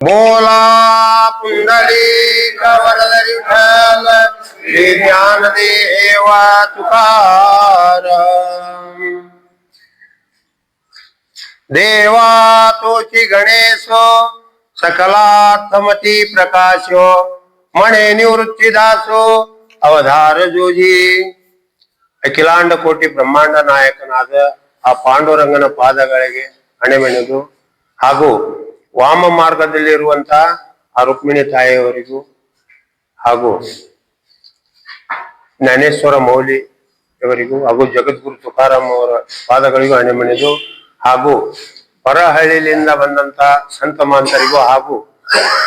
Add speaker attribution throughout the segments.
Speaker 1: बोला पुंडलिक वरदरी विठ्ठल श्री ज्ञानदेवा तुकार देवा तोची गणेश सकलात्मती प्रकाशो मणे निवृत्ती दासो ಅವಧಾರ ಜೋಜಿ ಅಖಿಲಾಂಡ ಕೋಟಿ ಬ್ರಹ್ಮಾಂಡ ನಾಯಕನಾದ ಆ ಪಾಂಡುರಂಗನ ಪಾದಗಳಿಗೆ ಹಣೆಮೆಣೆದು ಹಾಗೂ ವಾಮ ಮಾರ್ಗದಲ್ಲಿ ಇರುವಂತ ಆ ರುಕ್ಮಿಣಿ ತಾಯಿಯವರಿಗೂ ಹಾಗೂ ಜ್ಞಾನೇಶ್ವರ ಮೌಲಿ ಇವರಿಗೂ ಹಾಗೂ ಜಗದ್ಗುರು ತುಕಾರಾಮ್ ಅವರ ಪಾದಗಳಿಗೂ ಹಣೆಮಣಿದು ಹಾಗೂ ಹೊರಹಳ್ಳಿಯಿಂದ ಬಂದಂತ ಸಂತ ಮಾಂತರಿಗೂ ಹಾಗೂ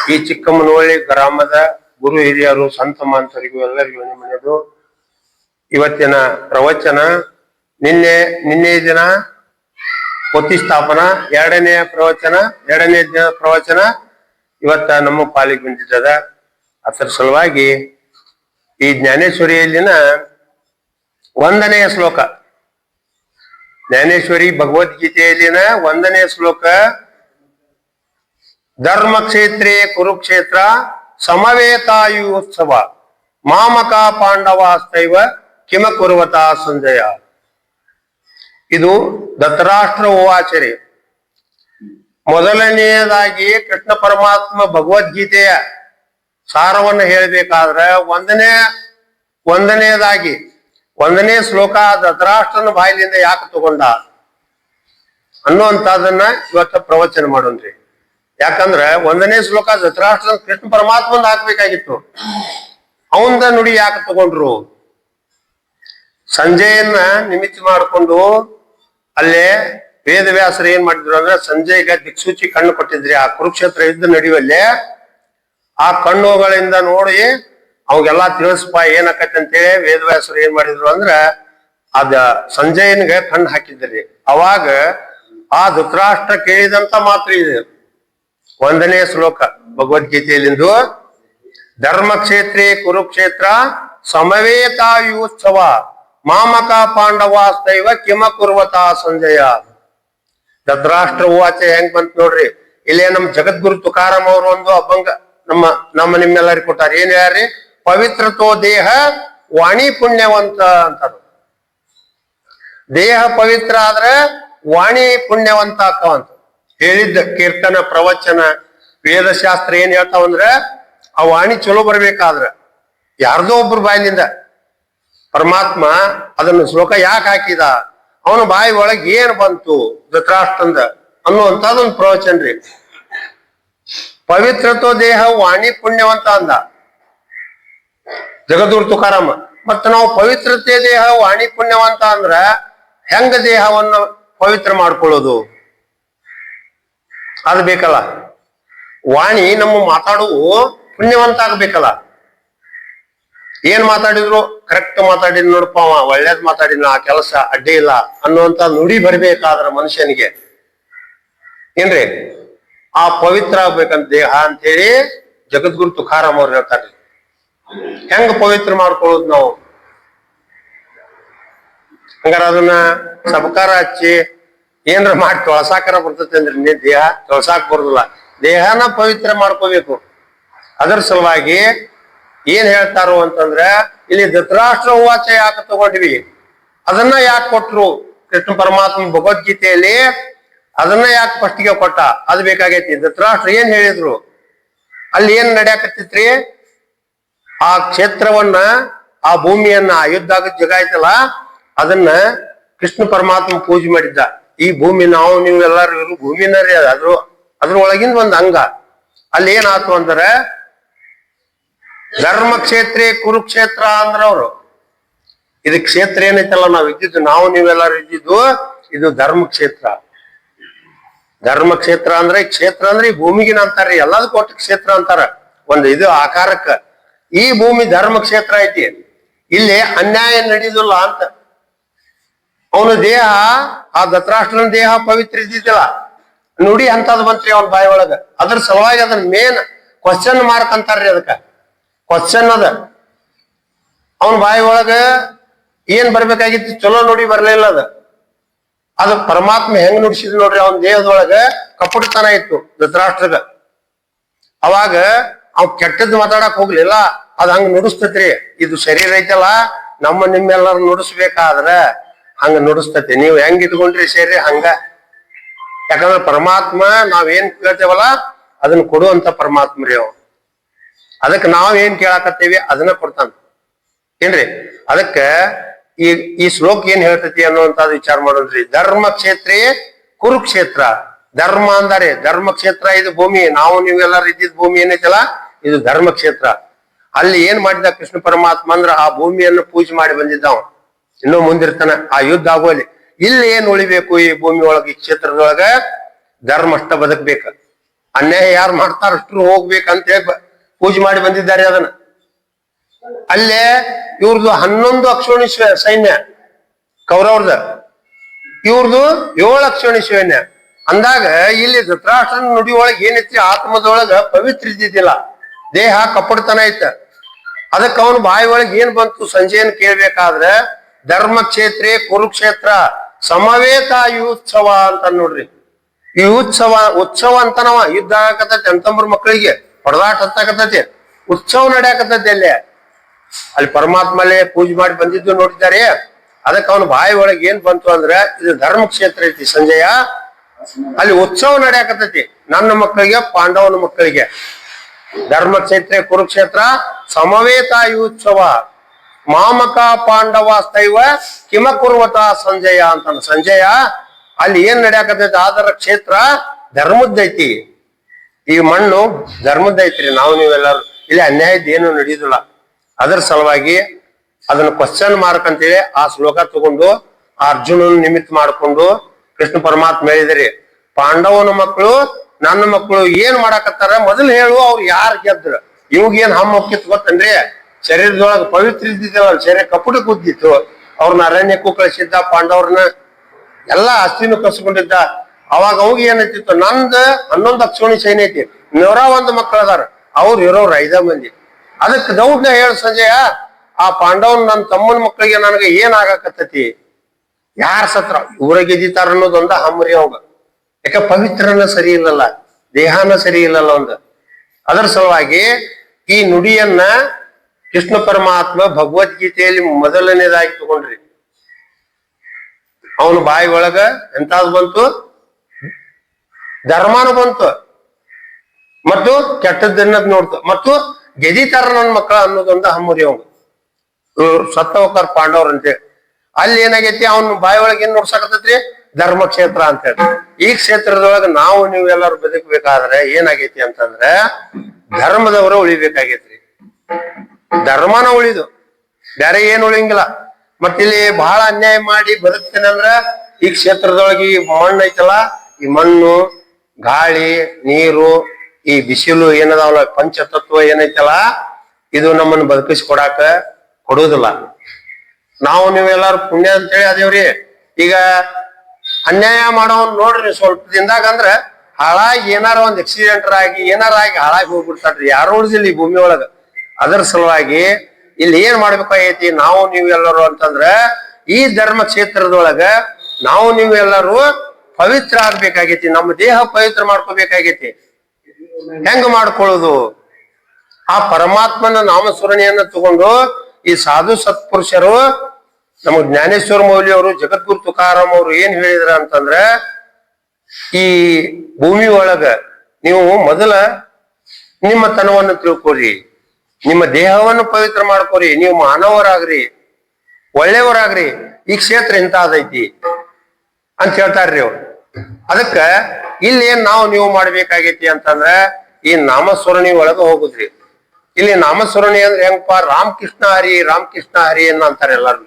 Speaker 1: ಈ ಚಿಕ್ಕಮ್ಮನವಳ್ಳಿ ಗ್ರಾಮದ ಗುರು ಹಿರಿಯರು ಸಂತ ಮಾಂತರಿಗೂ ಎಲ್ಲರಿಗೂ ಹಣೆಮಣಿದು ಇವತ್ತಿನ ಪ್ರವಚನ ನಿನ್ನೆ ನಿನ್ನೆ ದಿನ ಪೊತ್ತಿ ಎರಡನೆಯ ಎರಡನೇ ಪ್ರವಚನ, ಎರಡನೇ ದಿನ ಪ್ರವಚನ, ಇವತ್ತ ನಮ್ಮ ಪಾಲಿಗೆ ಬಂದಿದ್ದದ. ಅದರ ಸಲುವಾಗಿ ಈ ಜ್ಞಾನೇಶ್ವರಿಯಲ್ಲಿನ ಒಂದನೆಯ ಶ್ಲೋಕ. ಜ್ಞಾನೇಶ್ವರಿ ಭಗವದ್ಗೀತೆಯಲ್ಲಿನ ಒಂದನೆಯ ಶ್ಲೋಕ ಧರ್ಮ ಕ್ಷೇತ್ರೇ ಕುರುಕ್ಷೇತ್ರ ಸಮವೇತಾಯುತ್ಸವ, ಮಾಮಕ ಪಾಂಡವ ಅಸ್ತೈವ ಕಿಮ ಕುರುವತಾ ಸಂಜಯ. ಇದು ದತ್ತರಾಷ್ಟ್ರ ಓವಾಚರಿ ಮೊದಲನೆಯದಾಗಿ ಕೃಷ್ಣ ಪರಮಾತ್ಮ ಭಗವದ್ಗೀತೆಯ ಸಾರವನ್ನು ಹೇಳಬೇಕಾದ್ರೆ ಒಂದನೇ, ಒಂದನೆಯದಾಗಿ, ಒಂದನೇ ಶ್ಲೋಕ ದತ್ತರಾಷ್ಟ್ರನ ಬಾಯಿಲಿಂದ ಯಾಕೆ ತಗೊಂಡ? ಅನ್ನುವಂತದನ್ನ ಇವತ್ತ ಪ್ರವಚನ ಮಾಡೋಣ್ರಿ. ಯಾಕಂದ್ರ ಒಂದನೇ ಶ್ಲೋಕ ದತ್ತರಾಷ್ಟ್ರ ಕೃಷ್ಣ ಪರಮಾತ್ಮಂದ ಹಾಕ್ಬೇಕಾಗಿತ್ತು. ಅವಂದ ನುಡಿ ಯಾಕೆ ತಗೊಂಡ್ರು? ಸಂಜೆಯನ್ನ ನಿಮಿತ್ತ ಮಾಡಿಕೊಂಡು ಅಲ್ಲೇ ವೇದವ್ಯಾಸರು ಏನ್ ಮಾಡಿದ್ರು ಅಂದ್ರೆ ಸಂಜಯ್ಗೆ ದಿಕ್ಸೂಚಿ ಕಣ್ಣು ಕೊಟ್ಟಿದ್ರಿ. ಆ ಕುರುಕ್ಷೇತ್ರ ಯುದ್ಧ ನಡೆಯುವಲ್ಲಿ ಆ ಕಣ್ಣುಗಳಿಂದ ನೋಡಿ ಅವಾಗೆಲ್ಲಾ ತಿಳಿಸ್ಪ ಏನಕತ್ತೆ ಅಂತೇಳಿ ವೇದವ್ಯಾಸರು ಏನ್ ಮಾಡಿದ್ರು ಅಂದ್ರ ಅದ ಸಂಜಯನ್ಗೆ ಕಣ್ಣು ಹಾಕಿದ್ರಿ. ಅವಾಗ ಆ ಧೃತರಾಷ್ಟ್ರ ಕೇಳಿದಂತ ಮಾತ್ರ ಇದೆ. ಒಂದನೇ ಶ್ಲೋಕ ಭಗವದ್ಗೀತೆಯಲ್ಲಿಂದು, ಧರ್ಮಕ್ಷೇತ್ರೇ ಕುರುಕ್ಷೇತ್ರ ಸಮವೇತಾಯುತ್ಸವ. ಮಾಮಕ ಪಾಂಡವಾಸ್ತೈವ ಕಿಮ ಕುರ್ವತ ಸಂಜಯ. ಧದ್ರಾಷ್ಟ್ರ ಉವಾಚ ಹೆಂಗ್ ಬಂತ್ ನೋಡ್ರಿ. ಇಲ್ಲೇ ನಮ್ ಜಗದ್ಗುರು ತುಕಾರಾಮ್ ಅವರು ಒಂದು ಅಭಂಗ ನಮ್ಮ ನಮ್ಮ ನಿಮ್ಮೆಲ್ಲರಿಗೆ ಕೊಟ್ಟಾರ. ಏನ್ ಹೇಳ್ರಿ ಪವಿತ್ರತೋ ದೇಹ ವಾಣಿ ಪುಣ್ಯವಂತ ಅಂತಾರ. ದೇಹ ಪವಿತ್ರ ಆದ್ರೆ ವಾಣಿ ಪುಣ್ಯವಂತ ಆಕವಂತ ಹೇಳಿದ್ದ ಕೀರ್ತನ, ಪ್ರವಚನ, ವೇದಶಾಸ್ತ್ರ ಏನ್ ಹೇಳ್ತಾವಂದ್ರ, ಆ ವಾಣಿ ಚಲೋ ಬರ್ಬೇಕಾದ್ರ ಯಾರ್ದೋ ಒಬ್ರು ಬಾಯಿಲಿಂದ ಪರಮಾತ್ಮ ಅದನ್ನು ಶ್ಲೋಕ ಯಾಕೆ ಹಾಕಿದ? ಅವನ ಬಾಯಿ ಒಳಗೆ ಏನ್ ಬಂತು ಧೃತರಾಷ್ಟ್ರಂದ ಅನ್ನುವಂಥದ್ದೊಂದು ಪ್ರವಚನ ರೀ. ಪವಿತ್ರತೋ ದೇಹ ವಾಣಿ ಪುಣ್ಯವಂತ ಅಂದ. ಜಗದೂರ್ ತುಕಾರಾಮ. ಮತ್ತ ನಾವು ಪವಿತ್ರತೆ ದೇಹ ವಾಣಿ ಪುಣ್ಯವಂತ ಅಂದ್ರ ಹೆಂಗ ದೇಹವನ್ನು ಪವಿತ್ರ ಮಾಡ್ಕೊಳ್ಳೋದು? ಅದು ಬೇಕಲ್ಲ. ವಾಣಿ ನಮ್ಮ ಮಾತಾಡುವು ಪುಣ್ಯವಂತ ಆಗ್ಬೇಕಲ್ಲ. ಏನ್ ಮಾತಾಡಿದ್ರು? ಕರೆಕ್ಟ್ ಮಾತಾಡಿದ್ ನೋಡಪ್ಪ ಅವ ಒಳ್ಳೇದ್ ಮಾತಾಡಿದ್ನ ಆ ಕೆಲಸ ಅಡ್ಡಿ ಇಲ್ಲ ಅನ್ನುವಂತ ನುಡಿ ಬರ್ಬೇಕಾದ್ರ ಮನುಷ್ಯನಿಗೆ. ಏನ್ರಿ? ಆ ಪವಿತ್ರ ಆಗ್ಬೇಕಂತ ದೇಹ ಅಂತ ಹೇಳಿ ಜಗದ್ಗುರು ತುಕಾರಾಮ್ ಅವ್ರು ಹೇಳ್ತಾರೆ ಹೆಂಗ ಪವಿತ್ರ ಮಾಡ್ಕೊಳ್ಳೋದು ನಾವು? ಹಂಗಾರ ಅದನ್ನ ಸಬಕಾರ ಹಚ್ಚಿ ಏನ್ರ ಮಾಡಿ ತೊಳಸಾಕರ ಬರ್ತೈತೆ ಅಂದ್ರೆ ನೀ ದೇಹ ತೊಳಸಾಕ್ ಬರುದಿಲ್ಲ. ದೇಹನ ಪವಿತ್ರ ಮಾಡ್ಕೋಬೇಕು. ಅದರ ಸಲುವಾಗಿ ಏನ್ ಹೇಳ್ತಾರೋ ಅಂತಂದ್ರೆ, ಇಲ್ಲಿ ಧೃತರಾಷ್ಟ್ರ ಉವಾಚ ಯಾಕೆ ತಗೊಂಡ್ವಿ? ಅದನ್ನ ಯಾಕೆ ಕೊಟ್ರು? ಕೃಷ್ಣ ಪರಮಾತ್ಮ ಭಗವದ್ಗೀತೆಯಲ್ಲಿ ಅದನ್ನ ಯಾಕೆ ಫಸ್ಟ್ಗೆ ಕೊಟ್ಟ? ಅದು ಬೇಕಾಗೈತಿ. ಧೃತರಾಷ್ಟ್ರ ಏನ್ ಹೇಳಿದ್ರು? ಅಲ್ಲಿ ಏನ್ ನಡ್ಯಾಕತ್ತಿತ್ರಿ? ಆ ಕ್ಷೇತ್ರವನ್ನ, ಆ ಭೂಮಿಯನ್ನ ಯುದ್ಧ ಆಗದ್ ಜಗ ಐತಲ್ಲ ಅದನ್ನ ಕೃಷ್ಣ ಪರಮಾತ್ಮ ಪೂಜೆ ಮಾಡಿದ್ದ. ಈ ಭೂಮಿ ನಾವು ನೀವು ಎಲ್ಲಾರು ಇರು ಭೂಮಿನ ಅದ್ರ, ಅದ್ರೊಳಗಿಂದ ಒಂದ್ ಅಂಗ. ಅಲ್ಲಿ ಏನಾಯ್ತು ಅಂದ್ರೆ ಧರ್ಮ ಕ್ಷೇತ್ರ ಕುರುಕ್ಷೇತ್ರ ಅಂದ್ರ ಅವ್ರು ಇದು ಕ್ಷೇತ್ರ ಏನೈತಲ್ಲ, ನಾವು ಇದ್ದಿದ್ದು ನಾವು, ನೀವೆಲ್ಲರೂ ಇದ್ದಿದ್ದು ಇದು ಧರ್ಮ ಕ್ಷೇತ್ರ ಧರ್ಮ ಕ್ಷೇತ್ರ ಅಂದ್ರೆ ಕ್ಷೇತ್ರ ಅಂದ್ರೆ ಈ ಭೂಮಿಗಿನ ಅಂತಾರ್ರಿ, ಎಲ್ಲದಕ್ಕೂ ಒಟ್ಟು ಕ್ಷೇತ್ರ ಅಂತಾರ. ಒಂದು ಇದು ಆಕಾರಕ್ಕ. ಈ ಭೂಮಿ ಧರ್ಮ ಕ್ಷೇತ್ರ ಐತಿ. ಇಲ್ಲಿ ಅನ್ಯಾಯ ನಡೆಯುದಿಲ್ಲ ಅಂತ. ಅವನ ದೇಹ, ಆ ದತ್ತರಾಷ್ಟ್ರನ ದೇಹ ಪವಿತ್ರ ಇದ್ದಿದ್ದಿಲ್ಲ. ನುಡಿ ಅಂತದ್ ಬಂತ್ರಿ ಅವನ ಬಾಯಿ ಒಳಗ. ಅದ್ರ ಸಲುವಾಗಿ ಅದನ್ನ ಮೇನ್ ಕ್ವಶನ್ ಮಾರ್ಕ್ ಅಂತಾರ್ರಿ ಅದಕ್ಕ. ಕ್ವಶನ್ ಅದ. ಅವನ ಬಾಯಿ ಒಳಗ ಏನ್ ಬರ್ಬೇಕಾಗಿತ್ತು ಚಲೋ ನೋಡಿ ಬರ್ಲಿಲ್ಲ ಅದ. ಅದು ಪರಮಾತ್ಮ ಹೆಂಗ್ ನುಡಿಸಿದ್ ನೋಡ್ರಿ, ಅವನ ದೇಹದೊಳಗ ಕಪಟತನ ಇತ್ತು ಧೃತರಾಷ್ಟ್ರಗ. ಅವಾಗ ಅವ್ ಕೆಟ್ಟದ್ ಮಾತಾಡಕ್ ಹೋಗ್ಲಿಲ್ಲ, ಅದ್ ಹಂಗ ನುಡಿಸ್ತತ್ರಿ. ಇದು ಶರೀರ ಐತಲ್ಲ, ನಮ್ಮ ನಿಮ್ಮೆಲ್ಲರೂ ನುಡಿಸ್ಬೇಕಾದ್ರ ಹಂಗ ನುಡಿಸ್ತತಿ. ನೀವು ಹೆಂಗ್ ಇಟ್ಕೊಂಡ್ರಿ ಶರೀರ ಹಂಗ? ಯಾಕಂದ್ರೆ ಪರಮಾತ್ಮ ನಾವೇನ್ ಕೇಳ್ತೇವಲ್ಲ, ಅದನ್ನ ಕೊಡುವಂತ ಪರಮಾತ್ಮ ರೀ ಅವ ಅದಕ್ಕೆ ನಾವ್ ಏನ್ ಕೇಳಾಕತ್ತೇವಿ, ಅದನ್ನ ಕೊಡ್ತಾನ. ಏನ್ರಿ? ಅದಕ್ಕ ಈ ಈ ಶ್ಲೋಕ ಏನ್ ಹೇಳ್ತೈತಿ ಅನ್ನುವಂತ ವಿಚಾರ ಮಾಡೋದ್ರಿ. ಧರ್ಮ ಕ್ಷೇತ್ರೇ ಕುರುಕ್ಷೇತ್ರ. ಧರ್ಮ ಅಂದಾರೆ. ಧರ್ಮ ಕ್ಷೇತ್ರ ಇದು ಭೂಮಿ. ನಾವು ನೀವೆಲ್ಲರೂ ಇದ್ದಿದ್ ಭೂಮಿ ಏನೈತಲ್ಲ? ಇದು ಧರ್ಮ ಕ್ಷೇತ್ರ. ಅಲ್ಲಿ ಏನ್ ಮಾಡಿದ ಕೃಷ್ಣ ಪರಮಾತ್ಮ ಅಂದ್ರ ಆ ಭೂಮಿಯನ್ನು ಪೂಜೆ ಮಾಡಿ ಬಂದಿದ್ದಾವ. ಇನ್ನೂ ಮುಂದಿರ್ತಾನ. ಆ ಯುದ್ಧ ಆಗೋಲಿ. ಇಲ್ಲಿ ಏನ್ ಉಳಿಬೇಕು ಈ ಭೂಮಿ ಒಳಗೆ, ಈ ಕ್ಷೇತ್ರದೊಳಗ? ಧರ್ಮ ಅಷ್ಟ ಬದುಕ್ಬೇಕ. ಅನ್ಯಾಯ ಯಾರು ಮಾಡ್ತಾರ ಅಷ್ಟು ಹೋಗ್ಬೇಕಂತ ಹೇಳಿ ಪೂಜೆ ಮಾಡಿ ಬಂದಿದ್ದಾರೆ ಅದನ್ನ. ಅಲ್ಲೇ ಇವ್ರದ್ದು ಹನ್ನೊಂದು ಅಕ್ಷೋಣಿ ಸೈನ್ಯ, ಕೌರವ್ರದ. ಇವ್ರದ್ದು ಏಳು ಅಕ್ಷೋಣಿ ಸೈನ್ಯ. ಅಂದಾಗ ಇಲ್ಲಿ ಧೃತರಾಷ್ಟ್ರನ ನುಡಿ ಏನಿತ್ತು ಏನೈತಿ, ಆತ್ಮದೊಳಗ ಪವಿತ್ರ ಇದ್ದಿದ್ದಿಲ್ಲ. ದೇಹ ಕಪ್ಪಡ್ತನ ಐತ. ಅದಕ್ಕೆ ಅವನು ಬಾಯಿ ಒಳಗೆ ಏನ್ ಬಂತು ಸಂಜೆಯನ್ ಕೇಳ್ಬೇಕಾದ್ರೆ ಧರ್ಮ ಕ್ಷೇತ್ರ ಕುರುಕ್ಷೇತ್ರ ಸಮವೇತ ಯುತ್ಸವ ಅಂತ ನೋಡ್ರಿ. ಈ ಉತ್ಸವ ಉತ್ಸವ ಅಂತನವ, ಯುದ್ಧ ಅಂತಂಬ್ರ ಮಕ್ಕಳಿಗೆ. ಹೊಡೆದಾಟ ಅಂತಕ್ಕಂಥದ್ದೆ ಉತ್ಸವ ನಡೆಯಕತ್ತೈತಿ ಅಲ್ಲಿ. ಅಲ್ಲಿ ಪರಮಾತ್ಮಲ್ಲೇ ಪೂಜೆ ಮಾಡಿ ಬಂದಿದ್ದು ನೋಡಿದ್ದಾರೆ. ಅದಕ್ಕೆ ಅವನ ಬಾಯಿ ಒಳಗೆ ಏನ್ ಬಂತು ಅಂದ್ರೆ, ಇದು ಧರ್ಮ ಕ್ಷೇತ್ರ ಐತಿ ಸಂಜಯ. ಅಲ್ಲಿ ಉತ್ಸವ ನಡೆಯಕತ್ತೈತಿ. ನನ್ನ ಮಕ್ಕಳಿಗೆ, ಪಾಂಡವನ ಮಕ್ಕಳಿಗೆ. ಧರ್ಮ ಕ್ಷೇತ್ರ ಕುರುಕ್ಷೇತ್ರ ಸಮವೇತಾಯುತ್ಸವ ಮಾಮಕ ಪಾಂಡವ ಸ್ಥೈವ ಕಿಮ ಕುರುವತ ಸಂಜಯ ಅಂತ ಸಂಜಯ ಅಲ್ಲಿ ಏನ್ ನಡೆಯಕತ್ತೈತಿ? ಆದರ ಕ್ಷೇತ್ರ ಧರ್ಮದ್ದೈತಿ ಈ ಮಣ್ಣು ಧರ್ಮದ್ದೈತ್ರಿ ನಾವು ನೀವೆಲ್ಲರೂ. ಇಲ್ಲಿ ಅನ್ಯಾಯದ ಏನು ನಡೆಯುದಿಲ್ಲ. ಅದರ ಸಲುವಾಗಿ ಅದನ್ನ ಕ್ವಶನ್ ಮಾರ್ಕ್ ಅಂತೇಳಿ ಆ ಶ್ಲೋಕ ತಗೊಂಡು ಅರ್ಜುನ ಅರ್ಜುನನ ನಿಮಿತ್ತ ಮಾಡ್ಕೊಂಡು ಕೃಷ್ಣ ಪರಮಾತ್ಮ ಹೇಳಿದ್ರಿ, ಪಾಂಡವನ ಮಕ್ಕಳು, ನನ್ನ ಮಕ್ಕಳು ಏನ್ ಮಾಡಾಕತ್ತಾರ ಮೊದಲು ಹೇಳು, ಅವ್ರು ಯಾರು ಗೆದ್ರು. ಇವಾಗ ಏನ್ ಹಮ್ಮ ಹೋಗಿತ್ತು ಗೊತ್ತನ್ರಿ? ಶರೀರದೊಳಗ ಪವಿತ್ರ ಇದ್ದಿದ್ದಲ್ಲ ಶರೀರ ಕಪುಟ ಕುದ್ದಿತ್ತು. ಅವ್ರನ್ನ ಅರಣ್ಯಕ್ಕೂ ಕಳಿಸಿದ್ದ, ಪಾಂಡವ್ರನ್ನ ಎಲ್ಲಾ ಅಸ್ತಿನೂ ಕಸ್ಕೊಂಡಿದ್ದ. ಅವಾಗ ಅವಾಗ ಏನೈತಿತ್ತು? ನಂದ ಹನ್ನೊಂದು ಅಕ್ಷೋಣಿ ಸೈನ್ ಐತಿ. ನೂರ ಒಂದು ಮಕ್ಕಳು ಅದಾರ ಅವ್ರು ಇರೋರು ಐದ ಮಂದಿ. ಅದಕ್ಕೆ ದೌಡ್ನ ಹೇಳ ಸಂಜಯ, ಆ ಪಾಂಡವನ್ ನನ್ನ ತಮ್ಮನ ಮಕ್ಕಳಿಗೆ ನನಗೆ ಏನ್ ಆಗಾಕತ್ತತಿ? ಯಾರ ಸತ್ರ? ಇವ್ರ ಅನ್ನೋದೊಂದ ಹಮ್ಮರಿ ಅವಾಗ. ಯಾಕೆ ಪವಿತ್ರನ ಸರಿ ಇಲ್ಲಲ್ಲ? ದೇಹನ ಸರಿ ಇಲ್ಲಲ್ಲ ಒಂದು. ಅದರ ಸಲುವಾಗಿ ಈ ನುಡಿಯನ್ನ ಕೃಷ್ಣ ಪರಮಾತ್ಮ ಭಗವದ್ಗೀತೆಯಲ್ಲಿ ಮೊದಲನೇದಾಗಿ ತಗೊಂಡ್ರಿ. ಅವನು ಬಾಯಿ ಒಳಗ ಎಂತಾದ್ ಬಂತು? ಧರ್ಮನ ಬಂತು. ಮತ್ತು ಕೆಟ್ಟದ್ದನ್ನದ್ ನೋಡ್ತು. ಮತ್ತು ಗೆದಿತಾರ ನನ್ನ ಮಕ್ಕಳ ಅನ್ನೋದೊಂದು ಹಮ್ಮುರಿ ಅವನು ಸತ್ತ ಹೋಗ್ತಾರ ಪಾಂಡವ್ರ ಅಂತೇಳಿ ಅಲ್ಲಿ ಏನಾಗೈತಿ, ಅವನ್ ಬಾಯಿ ಒಳಗೆ ಏನ್ ನೋಡ್ಸಕತ್ತೈತ್ರಿ? ಧರ್ಮ ಕ್ಷೇತ್ರ ಅಂತ ಹೇಳಿ. ಈ ಕ್ಷೇತ್ರದೊಳಗ ನಾವು ನೀವು ಎಲ್ಲರೂ ಬದುಕಬೇಕಾದ್ರೆ ಏನಾಗೈತಿ ಅಂತಂದ್ರೆ, ಧರ್ಮದವರು ಉಳಿಬೇಕಾಗೈತ್ರಿ. ಧರ್ಮನ ಉಳಿದು. ಬೇರೆ ಏನು ಉಳಿಯಂಗಿಲ್ಲ. ಮತ್ತ ಇಲ್ಲಿ ಬಹಳ ಅನ್ಯಾಯ ಮಾಡಿ ಬದುಕ್ತೇನೆ ಅಂದ್ರ, ಈ ಕ್ಷೇತ್ರದೊಳಗೆ ಈ ಮಣ್ಣು ಐತಲ್ಲ ಈ ಮಣ್ಣು ಗಾಳಿ, ನೀರು, ಈ ಬಿಸಿಲು ಏನದಾವಲ್ಲ, ಪಂಚತತ್ವ ಏನೈತಲ್ಲ, ಇದು ನಮ್ಮನ್ನು ಬದುಕಿಸಿ ಕೊಡಾಕ ಕೊಡುವುದಿಲ್ಲ. ನಾವು ನೀವೆಲ್ಲಾರು ಪುಣ್ಯ ಅಂತೇಳಿ ಅದೇವ್ರಿ ಈಗ ಅನ್ಯಾಯ ಮಾಡೋನ್ ನೋಡ್ರಿ ಸ್ವಲ್ಪ ದಿನದಾಗ ಅಂದ್ರ ಹಾಳಾಗಿ ಏನಾರ ಒಂದ್ ಆಕ್ಸಿಡೆಂಟ್ ಆಗಿ, ಏನಾರ ಆಗಿ ಹಾಳಾಗಿ ಹೋಗ್ಬಿಡ್ತಾರ್ರಿ. ಯಾರು ಉಳಿದಿಲ್ಲ ಈ ಭೂಮಿ ಒಳಗ. ಅದರ ಸಲುವಾಗಿ ಇಲ್ಲಿ ಏನ್ ಮಾಡ್ಬೇಕಾಗೈತಿ ನಾವು ನೀವು ಎಲ್ಲರೂ ಅಂತಂದ್ರ ಈ ಧರ್ಮ ಕ್ಷೇತ್ರದೊಳಗ ನಾವು ನೀವು ಎಲ್ಲರೂ ಪವಿತ್ರ ಆಗ್ಬೇಕಾಗೈತಿ, ನಮ್ಮ ದೇಹ ಪವಿತ್ರ ಮಾಡ್ಕೋಬೇಕಾಗೈತಿ. ಹೆಂಗ ಮಾಡ್ಕೊಳ್ಳೋದು? ಆ ಪರಮಾತ್ಮನ ನಾಮಸ್ಮರಣೆಯನ್ನ ತಗೊಂಡು ಈ ಸಾಧು ಸತ್ಪುರುಷರು, ನಮ್ಮ ಜ್ಞಾನೇಶ್ವರ ಮೌಲಿ ಅವರು, ಜಗದ್ಗುರು ತುಕಾರಾಮ್ ಅವರು ಏನ್ ಹೇಳಿದ್ರ ಅಂತಂದ್ರ, ಈ ಭೂಮಿ ಒಳಗ ನೀವು ಮೊದಲ ನಿಮ್ಮ ತನವನ್ನು ತಿಳ್ಕೊರಿ ನಿಮ್ಮ ದೇಹವನ್ನು ಪವಿತ್ರ ಮಾಡ್ಕೊರಿ ನೀವು ಮಾನವರಾಗ್ರಿ, ಒಳ್ಳೆಯವರಾಗ್ರಿ. ಈ ಕ್ಷೇತ್ರ ಇಂತಾದೈತಿ ಅಂತ ಹೇಳ್ತಾರ್ರಿ ಅವ್ರು. ಅದಕ್ಕ ಇಲ್ಲಿ ಏನ್ ನಾವು ನೀವು ಮಾಡ್ಬೇಕಾಗೈತಿ ಅಂತಂದ್ರ ಈ ನಾಮಸ್ಮರಣಿ ಒಳಗ ಹೋಗುದ್ರಿ. ಇಲ್ಲಿ ನಾಮಸ್ಮರಣಿ ಅಂದ್ರೆ ಹೆಂಗಪ್ಪ ರಾಮಕೃಷ್ಣ ಹರಿ ರಾಮಕೃಷ್ಣ ಹರಿ ಅನ್ನ ಅಂತಾರೆ ಎಲ್ಲಾರು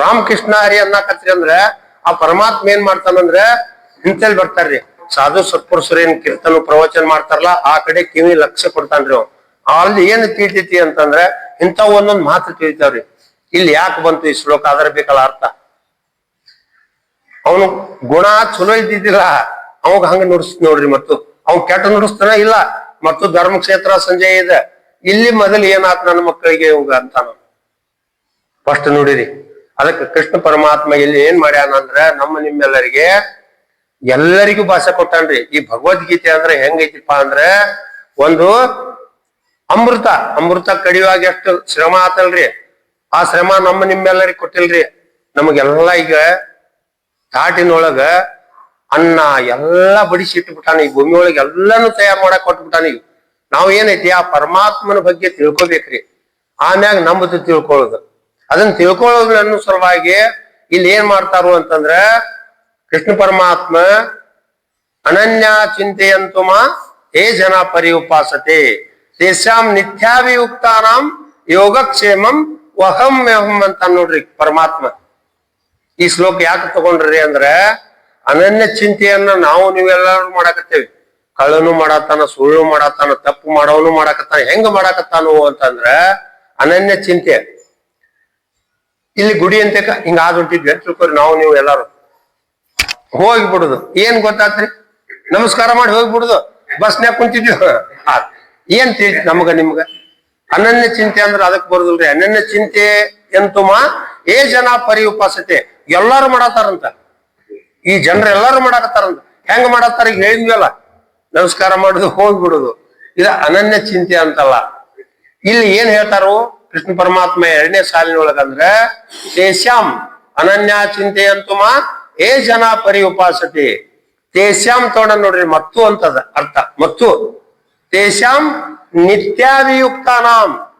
Speaker 1: ರಾಮಕೃಷ್ಣ ಹರಿ ಅನ್ನಕತ್ರಿ ಅಂದ್ರ ಆ ಪರಮಾತ್ಮ ಏನ್ ಮಾಡ್ತಾನಂದ್ರ ಹಿಂಚಲ್ ಬರ್ತಾರ್ರಿ. ಸಾಧು ಸತ್ಪುರುಷರು ಏನ್ ಕೀರ್ತನ ಪ್ರವಚನ ಮಾಡ್ತಾರಲ್ಲ, ಆ ಕಡೆ ಕಿವಿ ಲಕ್ಷ್ಯ ಕೊಡ್ತಾನ್ರಿ ಅವ್. ಅಲ್ಲಿ ಏನ್ ತಿಳಿತೈತಿ ಅಂತಂದ್ರ ಇಂಥ ಒಂದೊಂದ್ ಮಾತು ತಿಳಿತಾವ್ರಿ. ಇಲ್ಲಿ ಯಾಕೆ ಬಂತು ಈ ಶ್ಲೋಕ? ಅದರ ಬೇಕಲ್ಲ ಅರ್ಥ. ಅವನು ಗುಣ ಚಲೋ ಇದ್ದಿದ್ದಿಲ್ಲ. ಅವಾಗ ಹಂಗ ನುಡಿಸ್ ನೋಡ್ರಿ ಮತ್ತು ಅವ್ನ್ ಕೆಟ್ಟ ನುಡಿಸ್ತಾನ ಇಲ್ಲ. ಮತ್ತು ಧರ್ಮಕ್ಷೇತ್ರ ಸಂಜಯ್ ಇದೆ. ಇಲ್ಲಿ ಮೊದಲು ಏನಾತ್ ನನ್ನ ಮಕ್ಕಳಿಗೆ ಇವಾಗ ಅಂತಾನ ಫಸ್ಟ್ ನೋಡಿರಿ. ಅದಕ್ಕೆ ಕೃಷ್ಣ ಪರಮಾತ್ಮ ಇಲ್ಲಿ ಏನ್ ಮಾಡ್ಯಾನ ಅಂದ್ರ ನಮ್ಮ ನಿಮ್ಮೆಲ್ಲರಿಗೆ ಎಲ್ಲರಿಗೂ ಭಾಷೆ ಕೊಟ್ಟಾನ್ರಿ. ಈ ಭಗವದ್ಗೀತೆ ಅಂದ್ರೆ ಹೆಂಗೈತಿಪ್ಪ ಅಂದ್ರೆ ಒಂದು ಅಮೃತ. ಅಮೃತ ಕಡಿಯುವಾಗ ಎಷ್ಟು ಶ್ರಮ ಆತಲ್ರಿ. ಆ ಶ್ರಮ ನಮ್ಮ ನಿಮ್ಮೆಲ್ಲರಿಗೆ ಕೊಟ್ಟಿಲ್ರಿ. ನಮಗೆಲ್ಲ ಈಗ ತಾಟಿನೊಳಗ ಅನ್ನ ಎಲ್ಲ ಬಡಿಸಿ ಇಟ್ಬಿಟ್ಟಾನ ಈ ಭೂಮಿ ಒಳಗೆ ಎಲ್ಲಾನು ತಯಾರು ಮಾಡಕ್ ಕೊಟ್ಬಿಟ್ಟಾನ ಈಗ ನಾವ್ ಏನೈತಿ, ಆ ಪರಮಾತ್ಮನ ಬಗ್ಗೆ ತಿಳ್ಕೊಬೇಕ್ರಿ. ಆಮ್ಯಾಗ ನಂಬುದು ತಿಳ್ಕೊಳ್ಳೋದು ಅದನ್ನ ತಿಳ್ಕೊಳ್ಳೋದ್ರ ಅನ್ನೋ ಸಲುವಾಗಿ ಇಲ್ಲಿ ಏನ್ ಮಾಡ್ತಾರು ಅಂತಂದ್ರ, ಕೃಷ್ಣ ಪರಮಾತ್ಮ, ಅನನ್ಯ ಚಿಂತೆಯಂತುಮ, ಹೇ ಜನ ಪರಿಉಪಾಸತೆ, ತೇಷಾಂ ನಿತ್ಯಾಭಿಯುಕ್ತಾನಾಂ ಯೋಗಕ್ಷೇಮಂ ವಹಂ ವ್ಯಹಂ ಅಂತ ನೋಡ್ರಿ ಪರಮಾತ್ಮ. ಈ ಶ್ಲೋಕ ಯಾಕೆ ತಗೊಂಡ್ರಿ ಅಂದ್ರ ಅನನ್ಯ ಚಿಂತೆಯನ್ನ ನಾವು ನೀವೆಲ್ಲರೂ ಮಾಡಾಕತ್ತೇವಿ. ಕಳ್ಳನು ಮಾಡತ್ತಾನ ಸುಳ್ಳು ಮಾಡತ್ತಾನ ತಪ್ಪು ಮಾಡೋನು ಮಾಡಾಕತ್ತಾನ, ಹೆಂಗ ಮಾಡಾಕತ್ತಾನು ಅಂತಂದ್ರ ಅನನ್ಯ ಚಿಂತೆ. ಇಲ್ಲಿ ಗುಡಿ ಅಂತ ಹಿಂಗ ಹೊಂಟಿದ್ವಿ ತಿಳ್ಕೊರಿ ನಾವು ನೀವು ಎಲ್ಲಾರು. ಹೋಗ್ಬಿಡುದು. ಏನ್ ಗೊತ್ತಾತ್ರಿ? ನಮಸ್ಕಾರ ಮಾಡಿ ಹೋಗ್ಬಿಡುದು. ಬಸ್ನ್ಯಾಗ ಕುಂತಿದ್ವಿ. ಏನ್ ತಿಳಿ ನಮಗ ನಿಮ್ಗ? ಅನನ್ಯ ಚಿಂತೆ ಅಂದ್ರೆ ಅದಕ್ಕೆ ಬರುದಿಲ್ರಿ. ಅನನ್ಯ ಚಿಂತೆ ಎಂತುಮ? ಏ ಜನ ಪರಿ ಉಪಾಸತೆ. ಎಲ್ಲಾರು ಮಾಡತ್ತಾರಂತ. ಈ ಜನರು ಎಲ್ಲಾರು ಮಾಡಾಕತ್ತಾರಂತ. ಹೆಂಗ ಮಾಡತ್ತಾರ ಈಗ ಹೇಳಿದ್ವಲ್ಲ ನಮಸ್ಕಾರ ಮಾಡುದು ಹೋಗ್ಬಿಡುದು ಇದ ಅನನ್ಯ ಚಿಂತೆ ಅಂತಲ್ಲ. ಇಲ್ಲಿ ಏನ್ ಹೇಳ್ತಾರೋ, ಕೃಷ್ಣ ಪರಮಾತ್ಮ ಎರಡನೇ ಸಾಲಿನೊಳಗಂದ್ರ ತೇಶ್ಯಾಂ ಅನನ್ಯ ಚಿಂತೆ ಅಂತುಮ, ಏ ಜನ ಪರಿ ಉಪಾಸತಿ ತೇಶ್ಯಾಂ ತೋಣ ನೋಡ್ರಿ, ಮತ್ತು ಅಂತದ ಅರ್ಥ. ಮತ್ತು. ನಿತ್ಯಾಭಿಯುಕ್ತ ನಾಮ್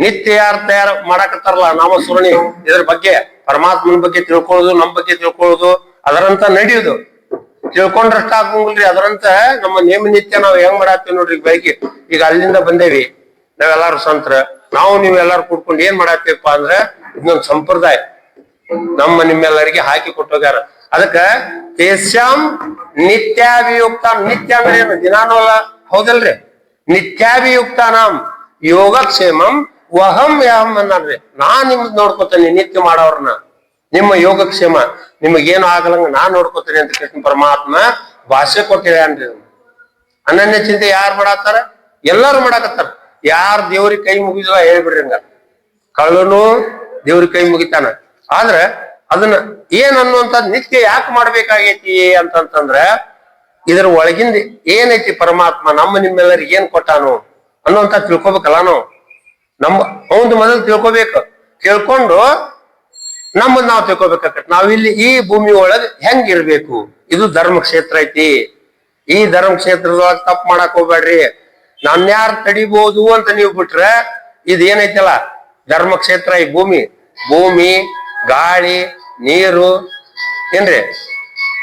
Speaker 1: ನಿತ್ಯ ಯಾರು ತಯಾರು ಮಾಡಾಕತ್ತಾರಲ್ಲ ಸುರಣಿ ಇದ್ರ ಬಗ್ಗೆ. ಪರಮಾತ್ಮನ ಬಗ್ಗೆ ತಿಳ್ಕೊಳ್ಳೋದು ನಮ್ಮ ಬಗ್ಗೆ ತಿಳ್ಕೊಳ್ಳೋದು, ಅದರಂತ ನಡೆಯೋದು. ತಿಳ್ಕೊಂಡ್ರಷ್ಟ ಆಗಂಗಿಲ್ರಿ ಅದರಂತ ನಮ್ಮ ನೇಮ ನಿತ್ಯ ನಾವ್ ಹೆಂಗ್ ಮಾಡಾತೇವ್ ನೋಡ್ರಿ ಬೆಳಿಗ್ಗೆ. ಈಗ ಅಲ್ಲಿಂದ ಬಂದೇವಿ. ನಾವೆಲ್ಲಾರು ಸಂತ್ರ. ನಾವು ನೀವು ಎಲ್ಲಾರು ಕೂಡ್ಕೊಂಡು ಏನ್ ಮಾಡಾಕ್ತಿವಪ್ಪ ಅಂದ್ರ ಇದೊಂದು ಸಂಪ್ರದಾಯ. ನಮ್ಮ ನಿಮ್ಮೆಲ್ಲರಿಗೆ ಹಾಕಿ ಕೊಟ್ಟೋಗ್ಯಾರ. ಅದಕ್ಕ ತೇಷ್ಯಾಂ ನಿತ್ಯಾಭಿಯುಕ್ತ, ನಿತ್ಯ ಅಂದ್ರೆ ಏನು? ದಿನಾನು ಅಲ್ಲ, ಹೌದಲ್ರಿ? ನಿತ್ಯಾಭಿಯುಕ್ತಾನಾಂ ಯೋಗಕ್ಷೇಮಂ ವಹಂ ಯಾಹಂ ಅನ್ನಲ್ರಿ ನಾ ನಿಮ್ ನೋಡ್ಕೊತೇನೆ, ನಿತ್ಯ ಮಾಡೋರ್ನ. ನಿಮ್ಮ ಯೋಗಕ್ಷೇಮ, ನಿಮಗೇನು ಆಗಲಂಗ ನಾ ನೋಡ್ಕೊತೇನೆ ಅಂತ ಕೃಷ್ಣ ಪರಮಾತ್ಮ ಭಾಷೆ ಕೊಟ್ಟಿದ್ದಾನ್ರಿ ಅನನ್ಯ ಚಿಂತೆ ಯಾರು ಮಾಡಾಕತ್ತಾರ ಎಲ್ಲಾರು ಮಾಡಾಕತ್ತಾರ. ಯಾರ ದೇವ್ರಿಗೆ ಕೈ ಮುಗಿದಿಲ್ಲ ಹೇಳ್ಬಿಡ್ರಿ ಹಂಗ ಕಳ್ಳನು ದೇವ್ರಿಗೆ ಕೈ ಮುಗಿತಾನ. ಆದ್ರ ಅದನ್ನ ಏನ್ ಅನ್ನುವಂಥದ್ ನಿತ್ಯ ಯಾಕೆ ಮಾಡ್ಬೇಕಾಗೈತಿ ಅಂತಂತಂದ್ರ, ಇದ್ರ ಒಳಗಿಂದ ಏನೈತಿ ಪರಮಾತ್ಮ ನಮ್ಮ ನಿಮ್ಮೆಲ್ಲರಿಗೆ ಏನ್ ಕೊಟ್ಟಾನು ಅನ್ನುವಂತ ತಿಳ್ಕೊಬೇಕಲ್ಲ ನಾವು. ನಮ್ಮ ಅವಂದು ಮೊದಲು ತಿಳ್ಕೊಬೇಕು. ತಿಳ್ಕೊಂಡು ನಮ್ಮನ್ನ ನಾವು ತಿಳ್ಕೊಬೇಕಾಗತ್ತೆ. ನಾವಿಲ್ಲಿ ಈ ಭೂಮಿ ಒಳಗ್ ಹೆಂಗ್ ಇರ್ಬೇಕು ಇದು ಧರ್ಮ ಕ್ಷೇತ್ರ ಐತಿ. ಈ ಧರ್ಮ ಕ್ಷೇತ್ರದೊಳಗ ತಪ್ಪು ಮಾಡಕ್ ಹೋಗ್ಬೇಡ್ರಿ. ನನ್ಯಾರು ತಡಿಬಹುದು ಅಂತ ನೀವು ಬಿಟ್ರೆ ಇದೇನೈತಲ್ಲ ಧರ್ಮ ಕ್ಷೇತ್ರ ಈ ಭೂಮಿ. ಭೂಮಿ, ಗಾಳಿ, ನೀರು, ಏನ್ರಿ?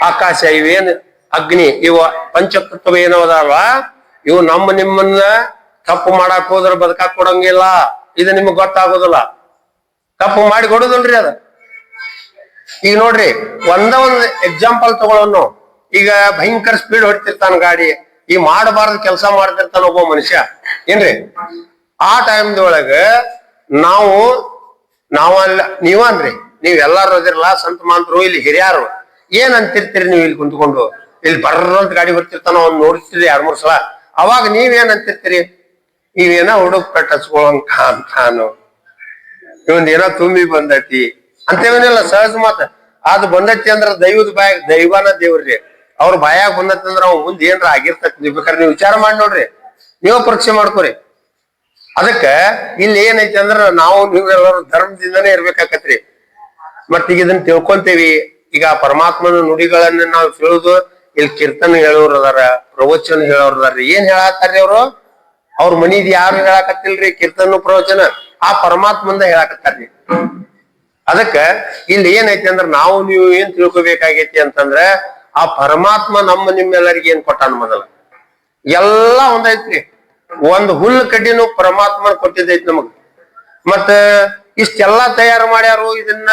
Speaker 1: ಆಕಾಶ ಇವೇನು? ಅಗ್ನಿ. ಇವ ಪಂಚತತ್ವ ಏನವದಲ್ವ ಇವು ನಮ್ಮ ನಿಮ್ಮನ್ನ ತಪ್ಪು ಮಾಡಕ್ ಹೋದ್ರೆ ಬದುಕಾಕ್ ಕೊಡಂಗಿಲ್ಲ. ಇದು ನಿಮಗ್ ಗೊತ್ತಾಗೋದಿಲ್ಲ. ತಪ್ಪು ಮಾಡಿ ಕೊಡುದಿಲ್ರಿ ಅದ. ಈಗ ನೋಡ್ರಿ, ಒಂದ ಒಂದ್ ಎಕ್ಸಾಂಪಲ್ ತಗೊಳ್ಳೋನು ಈಗ ಭಯಂಕರ ಸ್ಪೀಡ್ ಹೊಡ್ತಿರ್ತಾನ ಗಾಡಿ. ಈ ಮಾಡಬಾರ್ದು ಕೆಲಸ ಮಾಡ್ತಿರ್ತಾನ ಒಬ್ಬ ಮನುಷ್ಯ. ಏನ್ರಿ? ಆ ಟೈಮ್ದೊಳಗ ನಾವು ನಾವಲ್ಲ ನೀವನ್ರಿ ನೀವ್ ಎಲ್ಲಾರು ಅದಿರಲ್ಲ, ಸಂತ ಮಾಂತರು, ಇಲ್ಲಿ ಹಿರಿಯಾರು. ಏನ್ ನೀವು ಇಲ್ಲಿ ಕುಂತ್ಕೊಂಡು? ಇಲ್ಲಿ ಬರ್ರಂತ ಗಾಡಿ ಬರ್ತಿರ್ತಾನ, ಅವ್ನು ನೋಡ್ತಿರಿ ಎರಡ್ ಮೂರ್ ಸಲ. ಅವಾಗ ನೀವೇನ್ ಅಂತಿರ್ತೀರಿ ನೀವೇನ ಹುಡುಗ ಕಟ್ಟಿಸ್ಕೊಳಂಕ ಅಂತ ಇವನ್ ಏನೋ ತುಂಬಿ ಬಂದೈತಿ. ಅಂತೇವನಿಲ್ಲ ಸಹಜ ಮಾತ. ಅದು ಬಂದೈತಿ ಅಂದ್ರ ದೈವದ ಬಾಯ ದೈವನ ದೇವ್ರಿ. ಅವ್ರ ಬಾಯಾಗ ಬಂದೈತಿ ಅಂದ್ರ ಅವ್ ಮುಂದ್ ಏನ್ರ ಆಗಿರ್ತೈತಿ ನೀವ್ ಬೇಕಾದ್ರೆ ನೀವು ವಿಚಾರ ಮಾಡಿ ನೋಡ್ರಿ. ನೀವು ಪರೀಕ್ಷೆ ಮಾಡ್ಕೊರಿ. ಅದಕ್ಕ ಇಲ್ಲಿ ಏನೈತಿ ಅಂದ್ರ ನಾವು ನೀವೆಲ್ಲರೂ ಧರ್ಮದಿಂದನೇ ಇರ್ಬೇಕಾಕತ್ರಿ. ಮತ್ ಈಗ ಇದನ್ನ ತಿಳ್ಕೊಂತೇವಿ. ಈಗ ಪರಮಾತ್ಮನ ನುಡಿಗಳನ್ನ ನಾವು ತಿಳಿದು ಇಲ್ಲಿ ಕೀರ್ತನ ಹೇಳೋರು ಅದಾರ, ಪ್ರವಚನ ಹೇಳೋರು ಅದಾರ ಏನ್ ಹೇಳತ್ತಾರ್ರಿ ಅವ್ರು? ಅವ್ರ ಮನಿದ್ ಯಾರು ಹೇಳಾಕತ್ತಿಲ್ರಿ? ಕೀರ್ತನ ಪ್ರವಚನ. ಆ ಪರಮಾತ್ಮಂದ ಹೇಳಾಕತ್ತಾರ್ರಿ. ಅದಕ್ಕ ಇಲ್ಲಿ ಏನೈತಿ ಅಂದ್ರ ನಾವು ನೀವು ಏನ್ ತಿಳ್ಕೊಬೇಕಾಗೈತಿ ಅಂತಂದ್ರ ಆ ಪರಮಾತ್ಮ ನಮ್ಮ ನಿಮ್ಮೆಲ್ಲರಿಗೆ ಏನ್ ಕೊಟ್ಟಾನ ಮೊದಲ? ಎಲ್ಲಾ ಒಂದೈತ್ರಿ. ಒಂದ್ ಹುಲ್ಲು ಕಡ್ಡಿನೂ ಪರಮಾತ್ಮ ಕೊಟ್ಟಿದ್ದೈತಿ ನಮಗ್. ಮತ್ತ ಇಷ್ಟೆಲ್ಲಾ ತಯಾರು ಮಾಡ್ಯಾರು ಇದನ್ನ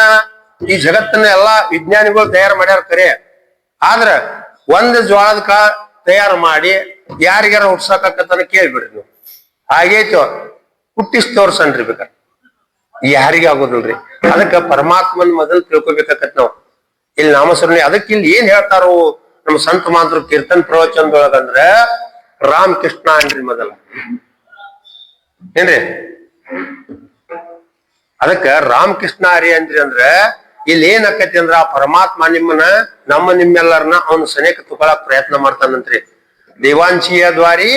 Speaker 1: ಈ ಜಗತ್ತನ್ನ ಎಲ್ಲಾ ವಿಜ್ಞಾನಿಗಳು ತಯಾರು ಮಾಡ್ಯಾರ ಕರೆ. ಆದ್ರ ಒಂದ್ ಜ್ವಾಳದ ಕಾಳ ತಯಾರು ಮಾಡಿ ಯಾರಿಗಾರ ಹುಟ್ಸಕತ್ತನ ಕೇಳ್ಬಿಡ್ರಿ ನೀವು. ಹಾಗೈತಿ ಹುಟ್ಟಿಸ್ ತೋರ್ಸನ್ರಿ ಬೇಕಾರೆ. ಯಾರಿಗೆ ಆಗೋದಿಲ್ರಿ ಅದಕ್ಕ ಪರಮಾತ್ಮನ್ ಮೊದಲು ತಿಳ್ಕೊಬೇಕಾಕತ್ ನಾವು. ಇಲ್ಲಿ ನಾಮಸ್ಮರಣೆ, ಅದಕ್ಕೆ ಇಲ್ಲಿ ಏನ್ ಹೇಳ್ತಾರೋ ನಮ್ಮ ಸಂತ ಮಾತ್ರ ಕೀರ್ತನ್ ಪ್ರವಚನದೊಳಗಂದ್ರ ರಾಮ್ ಕೃಷ್ಣ ಅನ್ರಿ ಮೊದಲ. ಏನ್ರಿ? ಅದಕ್ಕ ರಾಮ್ ಕೃಷ್ಣ ಹರಿ ಅಂದ್ರಿ ಅಂದ್ರ ಇಲ್ಲಿ ಏನ್ ಆಕತಿ ಅಂದ್ರ ಆ ಪರಮಾತ್ಮ ನಿಮ್ಮನ್ನ, ನಮ್ಮ ನಿಮ್ಮೆಲ್ಲರನ್ನ ಅವನು ಸನೇಕ ತುಕೊಳಕ್ ಪ್ರಯತ್ನ ಮಾಡ್ತಾನಂತ್ರಿ. ದೇವಾಂಶೀಯ ದ್ವಾರಿ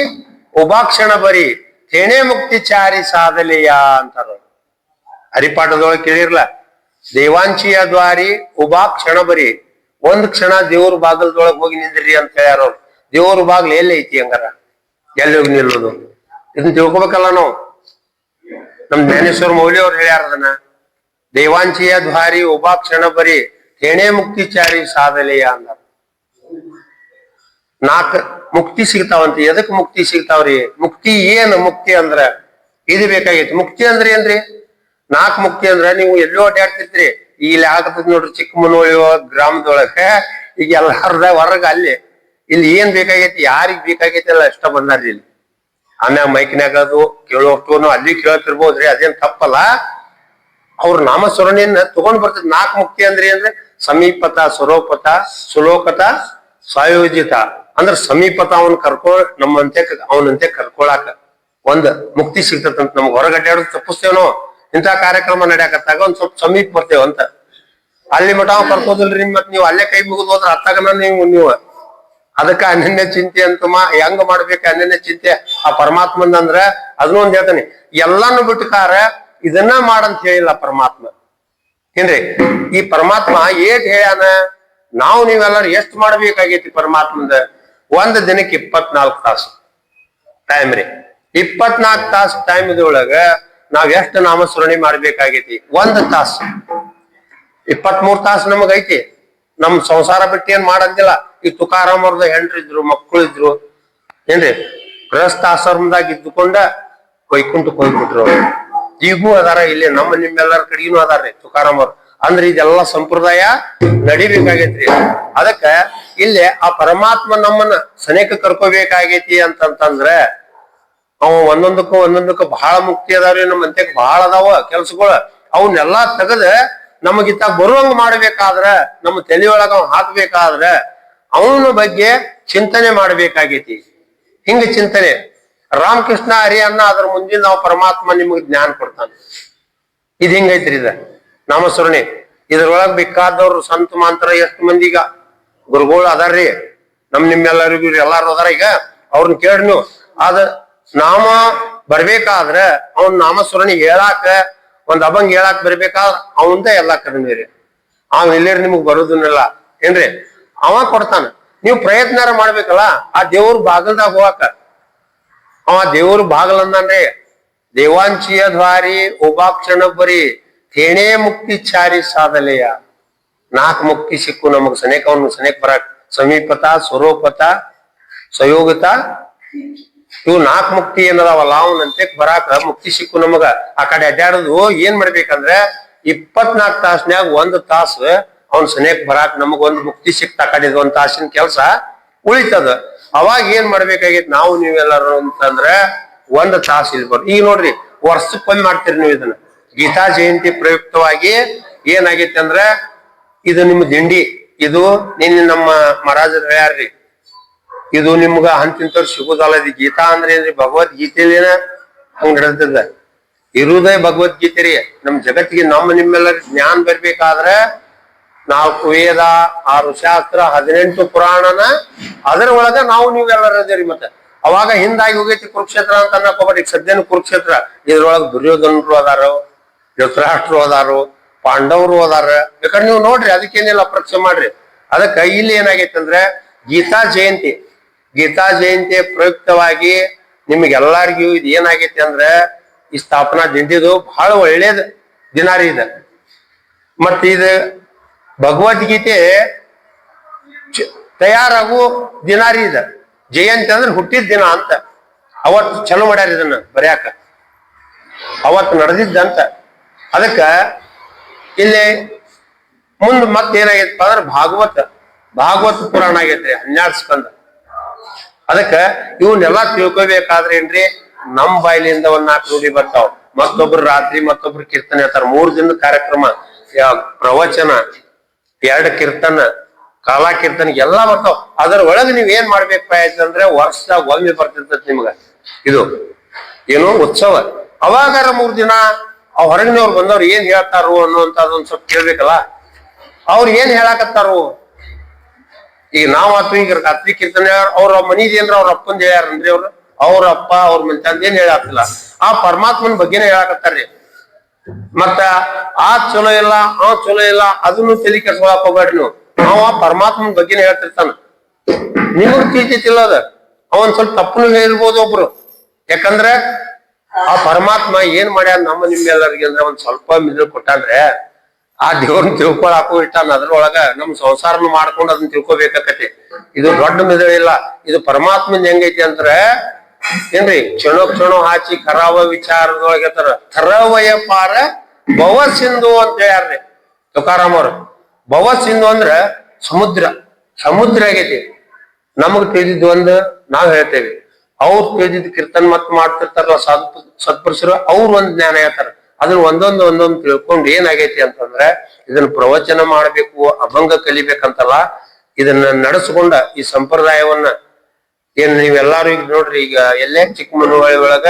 Speaker 1: ಉಪಾಕ್ಷಣ ಬರಿ ಥೇಣೆ ಮುಕ್ತಿ ಚಾರಿ ಸಾಧಲೆಯ ಅಂತಾರ ಹರಿಪಾಠದೊಳಗೆ ಕೇಳಿರ್ಲ. ದೇವಾಂಚಿಯ ದ್ವಾರಿ ಉಪಾಕ್ಷಣ ಬರಿ, ಒಂದ್ ಕ್ಷಣ ದೇವ್ರ ಬಾಗಲ್ದೊಳಗೆ ಹೋಗಿ ನಿಂದ್ರಿ ಅಂತ ಹೇಳ್ಯಾರ ದೇವ್ರ ಬಾಗ್ಲ ಎಲ್ಲಿ ಐತಿ ಹಂಗಾರ? ಎಲ್ಲಿ ಹೋಗಿ ನಿಲ್ಲೋದು? ಇದನ್ನ ತಿಳ್ಕೊಬೇಕಲ್ಲ ನಾವು. ನಮ್ ಜ್ಞಾನೇಶ್ವರ ಮೌಲಿ ಅವ್ರು ಹೇಳ್ಯಾರ ಅದನ್ನ. ದೇವಾಂಚಿಯ ದ್ವಾರಿ ಉಪಾಕ್ಷಣ ಬರಿ ಥೇಣೆ ಮುಕ್ತಿ ಚಾರಿ ಸಾಧಲೆಯ ಅಂದಾರ ನಾಲ್ಕ ಮುಕ್ತಿ ಸಿಗ್ತಾವಂತ. ಎದಕ್ ಮುಕ್ತಿ ಸಿಗ್ತಾವ್ರಿ? ಮುಕ್ತಿ ಏನ್ ಮುಕ್ತಿ ಅಂದ್ರ? ಇದು ಬೇಕಾಗೈತಿ ಮುಕ್ತಿ ಅಂದ್ರೆ ಏನ್ರಿ? ನಾಲ್ಕು ಮುಕ್ತಿ ಅಂದ್ರ ನೀವು ಎಲ್ಲೋ ಅಡ್ಡಾಡ್ತಿದ್ರಿ ಇಲ್ಲಿ ಆಗತ್ತ ನೋಡ್ರಿ ಚಿಕ್ಕಮನೋಳಿ ಗ್ರಾಮದೊಳಗ. ಈಗ ಎಲ್ಲಾರ್ದ ಹೊರಗ ಅಲ್ಲಿ. ಇಲ್ಲಿ ಏನ್ ಬೇಕಾಗೈತಿ? ಯಾರಿಗ್ ಬೇಕಾಗೈತಿ ಅಲ್ಲ ಇಷ್ಟ ಬಂದಾರ್ರಿ ಇಲ್ಲಿ. ಆಮ್ಯಾಗ ಮೈಕ್ನಾಗ ಅದು ಕೇಳೋಷ್ಟು ಅಲ್ಲಿ ಕೇಳ್ತಿರ್ಬೋದ್ರಿ ಅದೇನ್ ತಪ್ಪಲ್ಲ. ಅವ್ರ ನಾಮಸ್ಮರಣೆಯನ್ನ ತಗೊಂಡ್ ಬರ್ತದೆ ನಾಲ್ಕು ಮುಕ್ತಿ ಅಂದ್ರೆ ಅಂದ್ರೆ ಸಮೀಪತ, ಸ್ವರೋಪತ, ಸುಲೋಕತ ಸಾಯೋಜಿತ ಅಂದ್ರ ಸಮೀಪತ ಅವನ್ ಕರ್ಕೊ, ನಮ್ಮಂತೆ ಅವನಂತೆ ಕರ್ಕೊಳಾಕ. ಒಂದ್ ಮುಕ್ತಿ ಸಿಗ್ತದಂತ ನಮ್ಗೆ ಹೊರಗಡ್ಡಾಡೋದು ತಪ್ಪಿಸ್ತೇವ್ ನಾವು ಇಂಥ ಕಾರ್ಯಕ್ರಮ ನಡೆಯಕತ್ತಾಗ ಒಂದ್ ಸ್ವಲ್ಪ ಸಮೀಪ ಬರ್ತೇವ ಅಂತ. ಅಲ್ಲಿ ಮಠ ಅವ್ ಕರ್ಕೋದಿಲ್ರಿ ಮತ್ ನೀವು ಅಲ್ಲೇ ಕೈ ಮುಗಿದು ಹೋದ್ರ ಅತ್ತಾಗನ ನೀವು ನೀವು. ಅದಕ್ಕ ಅನನ್ಯ ಚಿಂತೆ ಅಂತ ಹೆಂಗ್ ಮಾಡ್ಬೇಕು ಅನನ್ಯ ಚಿಂತೆ? ಆ ಪರಮಾತ್ಮಂದ ಅಂದ್ರ ಅದನ್ನ ಒಂದ್ ಹೇಳ್ತಾನೆ. ಎಲ್ಲಾನು ಬಿಟ್ಟಕಾರ ಇದನ್ನ ಮಾಡಂತ ಹೇಳಿಲ್ಲ ಪರಮಾತ್ಮ. ಏನ್ರಿ? ಈ ಪರಮಾತ್ಮ ಏಟ್ ಹೇಳ್ಯಾನ? ನಾವು ನೀವೆಲ್ಲರೂ ಎಷ್ಟ್ ಮಾಡ್ಬೇಕಾಗೈತಿ ಪರಮಾತ್ಮಂದ? ಒಂದ್ ದಿನಕ್ಕೆ ಇಪ್ಪತ್ನಾಲ್ಕು ತಾಸು. ಟೈಮ್ ರೀ. ಇಪ್ಪತ್ನಾಲ್ಕು ತಾಸು ಟೈಮ್ ಒಳಗ ನಾವ್ ಎಷ್ಟು ನಾಮಸ್ಮರಣೆ ಮಾಡ್ಬೇಕಾಗೈತಿ? ಒಂದ್ ತಾಸು. ಇಪ್ಪತ್ಮೂರ್ ತಾಸು ನಮಗ್ ಐತಿ. ನಮ್ ಸಂಸಾರ ಬಿಟ್ಟು ಏನ್ ಮಾಡಂಗಿಲ್ಲ. ಈ ತುಕಾರಾಮ್ ಅವ್ರದ ಹೆಂಡ್ರಿದ್ರು ಮಕ್ಕಳು ಇದ್ರು. ಏನ್ರಿ? ಗೃಹಸ್ಥಾಶ್ರಮದಾಗ ಇದ್ದುಕೊಂಡ ಕೊಯ್ಕುಂಟು ಕೊಯ್ಬಿಟ್ರು ಈಗೂ ಅದಾರ, ಇಲ್ಲಿ ನಮ್ಮ ನಿಮ್ಮೆಲ್ಲರ ಕಡೆಗೂ ಅದಾರ್ರಿ ತುಕಾರಾಮ್ ಅಂದ್ರೆ ಇದೆಲ್ಲ ಸಂಪ್ರದಾಯ ನಡಿಬೇಕಾಗೈತ್ರಿ. ಅದಕ್ಕ ಇಲ್ಲಿ ಆ ಪರಮಾತ್ಮ ನಮ್ಮನ್ನ ಸನೇಕ ಕರ್ಕೋಬೇಕಾಗೈತಿ ಅಂತಂತಂದ್ರ, ಅವ ಒಂದೊಂದಕ್ಕೂ ಒಂದೊಂದಕ್ಕೂ ಬಹಳ ಮುಕ್ತಿ ಅದಾವ್ರಿ, ನಮ್ಮ ಅಂತ್ಯಕ್ ಬಹಳ ಅದಾವ ಕೆಲ್ಸಗಳು. ಅವನ್ನೆಲ್ಲಾ ತೆಗದ ನಮಗಿತ್ತ ಬರುವಂಗ ಮಾಡ್ಬೇಕಾದ್ರ, ನಮ್ಮ ತಲೆಯೊಳಗ ಅವ್ ಹಾಕ್ಬೇಕಾದ್ರ, ಅವನ ಬಗ್ಗೆ ಚಿಂತನೆ ಮಾಡ್ಬೇಕಾಗೈತಿ. ಹಿಂಗ ಚಿಂತನೆ, ರಾಮಕೃಷ್ಣ ಹರಿ ಅನ್ನ ಅದ್ರ ಮುಂದಿನ ನಾವು ಪರಮಾತ್ಮ ನಿಮಗ್ ಜ್ಞಾನ ಕೊಡ್ತಾನೆ. ಇದ್ ಹಿಂಗೈತ್ರಿ ಇದ. ನಾಮಸ್ಮರಣೆ. ಇದ್ರೊಳಗ್ ಬೇಕಾದವ್ರು ಸಂತ ಮಾಂತರ ಎಷ್ಟು ಮಂದಿ ಈಗ ಗುರುಗಳು ಅದಾರ್ರಿ. ನಮ್ ನಿಮ್ಮೆಲ್ಲರಿಗೂ ಎಲ್ಲಾರು ಅದಾರ ಈಗ. ಅವ್ರನ್ನ ಕೇಳಿ ನೀವು. ಅದ ನಾಮ ಬರ್ಬೇಕಾದ್ರೆ ಅವ್ನ ನಾಮಸ್ಮರಣೆ ಹೇಳಾಕ, ಒಂದ್ ಅಭಂಗ್ ಹೇಳಾಕ್ ಬರ್ಬೇಕಾದ್ರ ಅವಂದ ಎಲ್ಲಾ ಕಡಿಮೆ ರೀ. ಅವ್ ಇಲ್ಲೇರಿ ನಿಮಗ್ ಬರೋದನ್ನೆಲ್ಲ. ಏನ್ರಿ? ಅವ ಕೊಡ್ತಾನ. ನೀವು ಪ್ರಯತ್ನ ಮಾಡ್ಬೇಕಲ್ಲ, ಆ ದೇವ್ರ ಬಾಗಲ್ದಾಗ ಹೋಗಾಕ. ಅವ ದೇವ್ರ ಬಾಗಲ್ ಅಂದಾನ್ರಿ. ದೇವಾಂಚಿಯ ದ್ವಾರಿ ಉಪಾಕ್ಷಣ ಬರಿ. ಥೇಣೆ ಮುಕ್ತಿ ಚಾರಿ ಸಾಧಲೆಯ ನಾಲ್ಕು ಮುಕ್ತಿ ಸಿಕ್ಕು ನಮಗ್ ಸನೇಕ ಅವ್ನ ಸನೇಕ ಬರಾಕ್. ಸಮೀಪತ, ಸ್ವರೂಪತ ಸ್ವಯೋಗತ ಇವು ನಾಲ್ಕು ಮುಕ್ತಿ ಏನದಾವಲ್ಲ, ಅವನ ಅಂತ್ಯಕ್ ಬರಾಕ ಮುಕ್ತಿ ಸಿಕ್ಕು ನಮಗ. ಆ ಕಡೆ ಅಡ್ಡಾಡೋದು ಏನ್ ಮಾಡ್ಬೇಕಂದ್ರೆ ಇಪ್ಪತ್ನಾಲ್ಕು ತಾಸ್ನ್ಯಾಗ ಒಂದ್ ತಾಸು ಅವ್ನ ಸನೇಕ್ ಬರಾಕ್ ನಮಗ ಒಂದ್ ಮುಕ್ತಿ ಸಿಕ್ತ ಆ ಕಡೆ ಒಂದ್ ತಾಸಿನ ಕೆಲ್ಸ ಉಳಿತದ. ಅವಾಗ ಏನ್ ಮಾಡ್ಬೇಕಾಗೈತಿ ನಾವು ನೀವೆಲ್ಲರೂ ಅಂತಂದ್ರೆ, ಒಂದ್ ತಾಸು ಇಲ್ಲಿ ಬರ್ ಈಗ ನೋಡ್ರಿ ವರ್ಷಕ್ಕೊಮ್ಮೆ ಮಾಡ್ತೀರಿ ನೀವು ಇದನ್ನ. ಗೀತಾ ಜಯಂತಿ ಪ್ರಯುಕ್ತವಾಗಿ ಏನಾಗೈತೆ ಅಂದ್ರ, ಇದು ನಿಮ್ಮ ದಿಂಡಿ, ಇದು ನಿನ್ನೆ ನಮ್ಮ ಮಹಾರಾಜರು ಹೇಳ್ಯಾರ್ರಿ. ಇದು ನಿಮ್ಗ ಅಂತಿಂತವ್ರು ಸಿಗುದಲ್ಲ, ಇದು ಗೀತಾ ಅಂದ್ರೆ ಏನ್ರಿ ಭಗವದ್ಗೀತೆಲೇನ ಹಂಗ ನಡೆದ ಇರುವುದೇ ಭಗವದ್ಗೀತೆ ರೀ. ನಮ್ ಜಗತ್ತಿಗೆ ನಮ್ಮ ನಿಮ್ಮೆಲ್ಲರ ಜ್ಞಾನ ಬರ್ಬೇಕಾದ್ರ ನಾಲ್ಕು ವೇದ, ಆರು ಶಾಸ್ತ್ರ, ಹದಿನೆಂಟು ಪುರಾಣನ, ಅದರ ಒಳಗ ನಾವು ನೀವೆಲ್ಲರ ಅದೇರಿ ಮತ್ತೆ. ಅವಾಗ ಹಿಂದಾಗಿ ಹೋಗೈತಿ ಕುರುಕ್ಷೇತ್ರ ಅಂತ ಅನ್ನಕ್ ಸದ್ಯನ ಕುರುಕ್ಷೇತ್ರ. ಇದ್ರೊಳಗ ದುರ್ಯೋಧನರು ಅದಾರು ಧೃತರಾಷ್ಟ್ರು ಅದಾರು, ಪಾಂಡವರು ಅದಾರ. ಯಾಕಂದ್ರೆ ನೀವು ನೋಡ್ರಿ, ಅದಕ್ಕೇನಿಲ್ಲ ಪರೀಕ್ಷೆ ಮಾಡ್ರಿ. ಅದಕ್ಕೆ ಇಲ್ಲಿ ಏನಾಗೈತೆ ಅಂದ್ರೆ ಗೀತಾ ಜಯಂತಿ. ಗೀತಾ ಜಯಂತಿ ಪ್ರಯುಕ್ತವಾಗಿ ನಿಮ್ಗೆಲ್ಲಾರ್ಗೂ ಇದು ಏನಾಗೈತೆ ಅಂದ್ರೆ, ಈ ಸ್ಥಾಪನಾ ದಿಂದಿದು ಬಹಳ ಒಳ್ಳೇದು ದಿನ ರೀ ಇದು. ಮತ್ತ ಇದು ಭಗವದ್ಗೀತೆ ತಯಾರಾಗು ದಿನ ರೀ ಇದು. ಜಯಂತಿ ಅಂದ್ರೆ ಹುಟ್ಟಿದ ದಿನ ಅಂತ. ಅವತ್ತು ಚಲೋ ಮಾಡ್ಯಾರ ಇದನ್ನ ಬರ್ಯಾಕ. ಅವತ್ತು ನಡೆದಿದ್ದಂತ. ಅದಕ್ಕ ಇಲ್ಲಿ ಮುಂದ್ ಮತ್ತೆ ಏನಾಗೈತಪ್ಪ ಅಂದ್ರೆ ಭಾಗವತ ಭಾಗವತ ಪುರಾಣ ಆಗೈತ್ರಿ, ಹನ್ನೆರಡು ಸ್ಕಂದ. ಅದಕ್ಕ ಇವನ್ನೆಲ್ಲಾ ತಿಳ್ಕೊಬೇಕಾದ್ರೆ ಏನ್ರಿ, ನಮ್ ಬಾಯ್ಲಿಂದ ಒಂದ್ ನಾಲ್ಕು ರೂಢಿ ಬರ್ತಾವ. ಮತ್ತೊಬ್ರು ರಾತ್ರಿ ಮತ್ತೊಬ್ರು ಕೀರ್ತನೆ ಹೇಳ್ತಾರ. ಮೂರ್ ದಿನದ ಕಾರ್ಯಕ್ರಮ ಪ್ರವಚನ, ಎರಡ್ ಕೀರ್ತನ, ಕಾಲಾ ಕೀರ್ತನ ಎಲ್ಲಾ ಬರ್ತಾವ. ಅದ್ರ ಒಳಗೆ ನೀವ್ ಏನ್ ಮಾಡ್ಬೇಕಪ್ಪ ಆಯ್ತಂದ್ರೆ ವರ್ಷದಾಗ ಒಮ್ಮೆ ಬರ್ತಿರ್ತೈತಿ ನಿಮ್ಗ. ಇದು, ಏನು ಉತ್ಸವ. ಅವಾಗಾರ ಮೂರ್ ದಿನ ಆ ಹೊರಗಿನವ್ರು ಬಂದವ್ರು ಏನ್ ಹೇಳ್ತಾರು ಅನ್ನುವಂಥದ್ದು ಒಂದ್ ಸ್ವಲ್ಪ ಕೇಳ್ಬೇಕಲ್ಲ? ಅವ್ರು ಏನ್ ಹೇಳಾಕತ್ತಾರು? ಈಗ ನಾವ್ ಆತು ಈಗ ರಾತ್ರಿ ಕೀರ್ತನೆ ಅವ್ರ ಮನಿದೇನ್ರ ಅವ್ರ ಅಪ್ಪಂದ್ ಹೇಳ್ಯಾರನ್ರಿ ಅವ್ರು? ಅವ್ರ ಅಪ್ಪ, ಅವ್ರ ಮಂಚಾಂದ ಏನ್ ಹೇಳಾಕತ್ತಿಲ್ಲ. ಆ ಪರಮಾತ್ಮನ ಬಗ್ಗೆನೇ ಹೇಳಾಕತ್ತಾರ್ರಿ. ಮತ್ತ ಆ ಚಲೋ ಇಲ್ಲ, ಆ ಚಲೋ ಇಲ್ಲ, ಅದನ್ನು ತಲೆ ಕೆಡ್ಸ್ಕೊಳಕ್ ಹೋಗ್ಬೇಡ್ರಿ ನೀವು. ಅವ ಪರಮಾತ್ಮನ ಬಗ್ಗೆನೇ ಹೇಳ್ತಿರ್ತಾನ. ನಿಮಗ್ ತಿಳಿತಿಲ್ಲ ಅದ. ಅವನ್ ಸ್ವಲ್ಪ ತಪ್ಪನು ಹೇಳಿರ್ಬೋದು ಒಬ್ರು. ಯಾಕಂದ್ರೆ ಆ ಪರಮಾತ್ಮ ಏನ್ ಮಾಡ್ಯಾನ ನಮ್ಮ ನಿಮ್ಮೆಲ್ಲರಿಗೆ ಅಂದ್ರೆ ಒಂದ್ ಸ್ವಲ್ಪ ಮಿದ್ರು ಕೊಟ್ಟಾನ್ರೆ ಆ ದೇವ್ರನ್ನ ತಿಳ್ಕೊಳಾಕು ಇಟ್ಟಾನ ಅದ್ರೊಳಗ ನಮ್ ಸಂಸಾರನ ಮಾಡ್ಕೊಂಡು ಅದನ್ನ ತಿಳ್ಕೊಬೇಕಾಕತಿ. ಇದು ದೊಡ್ಡ ಮಿದುಳಿಲ್ಲ ಇದು ಪರಮಾತ್ಮನ ಹೆಂಗೈತಿ ಅಂದ್ರೆ ಏನ್ರಿ? ಕ್ಷಣೋ ಕ್ಷಣೋ ಹಾಚಿ ಕರಾವ ವಿಚಾರದೊಳಗೆ ಥರವಯ ಪಾರ ಭವ ಸಿಂಧು ಅಂತ ಹೇಳ್ಯಾರ್ರಿ ತುಕಾರಾಮ್ ಅವ್ರು. ಭವ ಸಿಂಧು ಅಂದ್ರ ಸಮುದ್ರ. ಸಮುದ್ರ ಆಗೈತಿ. ನಮಗ್ ತಿಳಿದಿದ್ದು ಒಂದ್ ನಾವ್ ಹೇಳ್ತೇವೆ. ಅವ್ರು ತಿಳಿದಿದ್ದು ಕೀರ್ತನ್ ಮತ್ ಮಾಡ್ತಿರ್ತಾರಲ್ಲ ಸದ್ ಸತ್ಪುರುಷರು ಅವ್ರು ಒಂದ್ ಜ್ಞಾನ ಹೇಳ್ತಾರ. ಅದನ್ನ ಒಂದೊಂದು ಒಂದೊಂದು ತಿಳ್ಕೊಂಡು ಏನಾಗೈತಿ ಅಂತಂದ್ರೆ, ಇದನ್ನ ಪ್ರವಚನ ಮಾಡ್ಬೇಕು, ಅಭಂಗ ಕಲಿಬೇಕಂತಲ್ಲ, ಇದನ್ನ ನಡೆಸ್ಕೊಂಡ ಈ ಸಂಪ್ರದಾಯವನ್ನ. ಏನ್ ನೀವೆಲ್ಲಾರು ಈಗ ನೋಡ್ರಿ, ಈಗ ಎಲ್ಲೇ ಚಿಕ್ಕಮನಹಳ್ಳಿ ಒಳಗ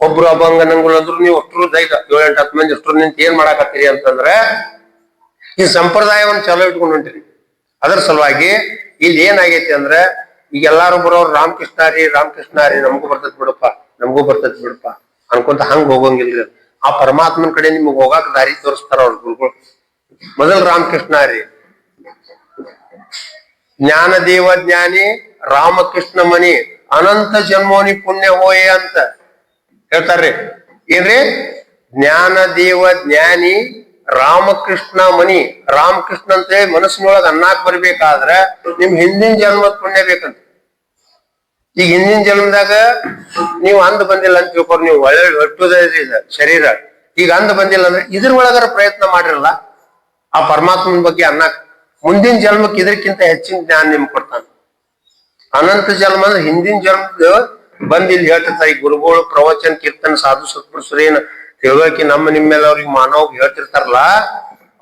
Speaker 1: ಒಬ್ರು ಅಭಂಗ ಅಂದ್ರು ನೀವು ಅಷ್ಟ್ರು ದೈದ, ಏಳೆಂಟು ಹತ್ತು ಮಂದಿ ಅಷ್ಟ್ರು ನಿಂತ ಏನ್ ಮಾಡಾಕತ್ತೀರಿ ಅಂತಂದ್ರೆ, ಈ ಸಂಪ್ರದಾಯವನ್ನ ಚಲೋ ಇಟ್ಕೊಂಡು ಹೊಂಟಿರಿ. ಅದರ ಸಲುವಾಗಿ ಇಲ್ಲಿ ಏನಾಗೈತಿ ಅಂದ್ರೆ ಈಗ ಎಲ್ಲಾರು ಬರೋರು ರಾಮಕೃಷ್ಣ ರೀ ರಾಮಕೃಷ್ಣ ರೀ, ನಮಗೂ ಬರ್ತದ್ ಬಿಡಪ್ಪ, ನಮಗೂ ಬರ್ತದ್ ಬಿಡಪ್ಪ. ಅನ್ಕೊಂತ ಹಂಗ ಹೋಗಂಗಿಲ್ರಿ ಆ ಪರಮಾತ್ಮನ ಕಡೆ ನಿಮ್ಗೆ ಹೋಗಾಕ ದಾರಿ ತೋರಿಸ್ತಾರ ಅವ್ರ ಗುರುಗಳು. ಮೊದಲ್ ರಾಮಕೃಷ್ಣ ರೀ. ಜ್ಞಾನ ದೇವ ಜ್ಞಾನಿ, ರಾಮಕೃಷ್ಣ ಮನಿ, ಅನಂತ ಜನ್ಮೋನಿ ಪುಣ್ಯ ಹೋಯೆ ಅಂತ. ಹೇಳ್ತಾರ್ರಿ. ಏನ್ರಿ? ಜ್ಞಾನ ದೇವ ಜ್ಞಾನಿ, ರಾಮಕೃಷ್ಣ ಮನಿ, ರಾಮಕೃಷ್ಣ ಅಂತ ಹೇಳಿ ಮನಸ್ಸಿನೊಳಗ ಅನ್ನಾಕ್ ಬರ್ಬೇಕಾದ್ರ ನಿಮ್ ಹಿಂದಿನ ಜನ್ಮದ ಪುಣ್ಯ ಬೇಕಂತ. ಈಗ ಹಿಂದಿನ ಜನ್ಮದಾಗ ನೀವು ಅಂದ ಬಂದಿಲ್ಲ ಅಂತ ತಿಳ್ಕೊರ್, ನೀವು ಒಳ್ಳೆ ಒಟ್ಟುದೈತ್ರಿ ಇದು ಶರೀರ. ಈಗ ಅಂದ ಬಂದಿಲ್ಲ ಅಂದ್ರೆ ಇದ್ರ ಒಳಗಾರ ಪ್ರಯತ್ನ ಮಾಡಿರಲ್ಲ, ಆ ಪರಮಾತ್ಮನ ಬಗ್ಗೆ ಅನ್ನಕ್ ಮುಂದಿನ ಜನ್ಮಕ್ಕೆ ಇದಕ್ಕಿಂತ ಹೆಚ್ಚಿನ ಜ್ಞಾನ ನಿಮ್ಗೆ ಕೊಡ್ತಾನೆ. ಅನಂತ ಜನ್ಮ ಅಂದ್ರೆ ಹಿಂದಿನ ಜನ್ಮದ ಬಂದ್ ಇಲ್ಲಿ ಹೇಳ್ತಿರ್ತಾರೆ, ಈ ಗುರುಗಳು ಪ್ರವಚನ, ಕೀರ್ತನ, ಸಾಧು ಸತ್ಪುರುಷರು ಏನು ತಿಳುವಳಿಕೆ ನಮ್ಮ ನಿಮ್ಮೆಲ್ಲ ಅವ್ರಿಗೆ ಮಾನವ ಹೇಳ್ತಿರ್ತಾರಲ್ಲ,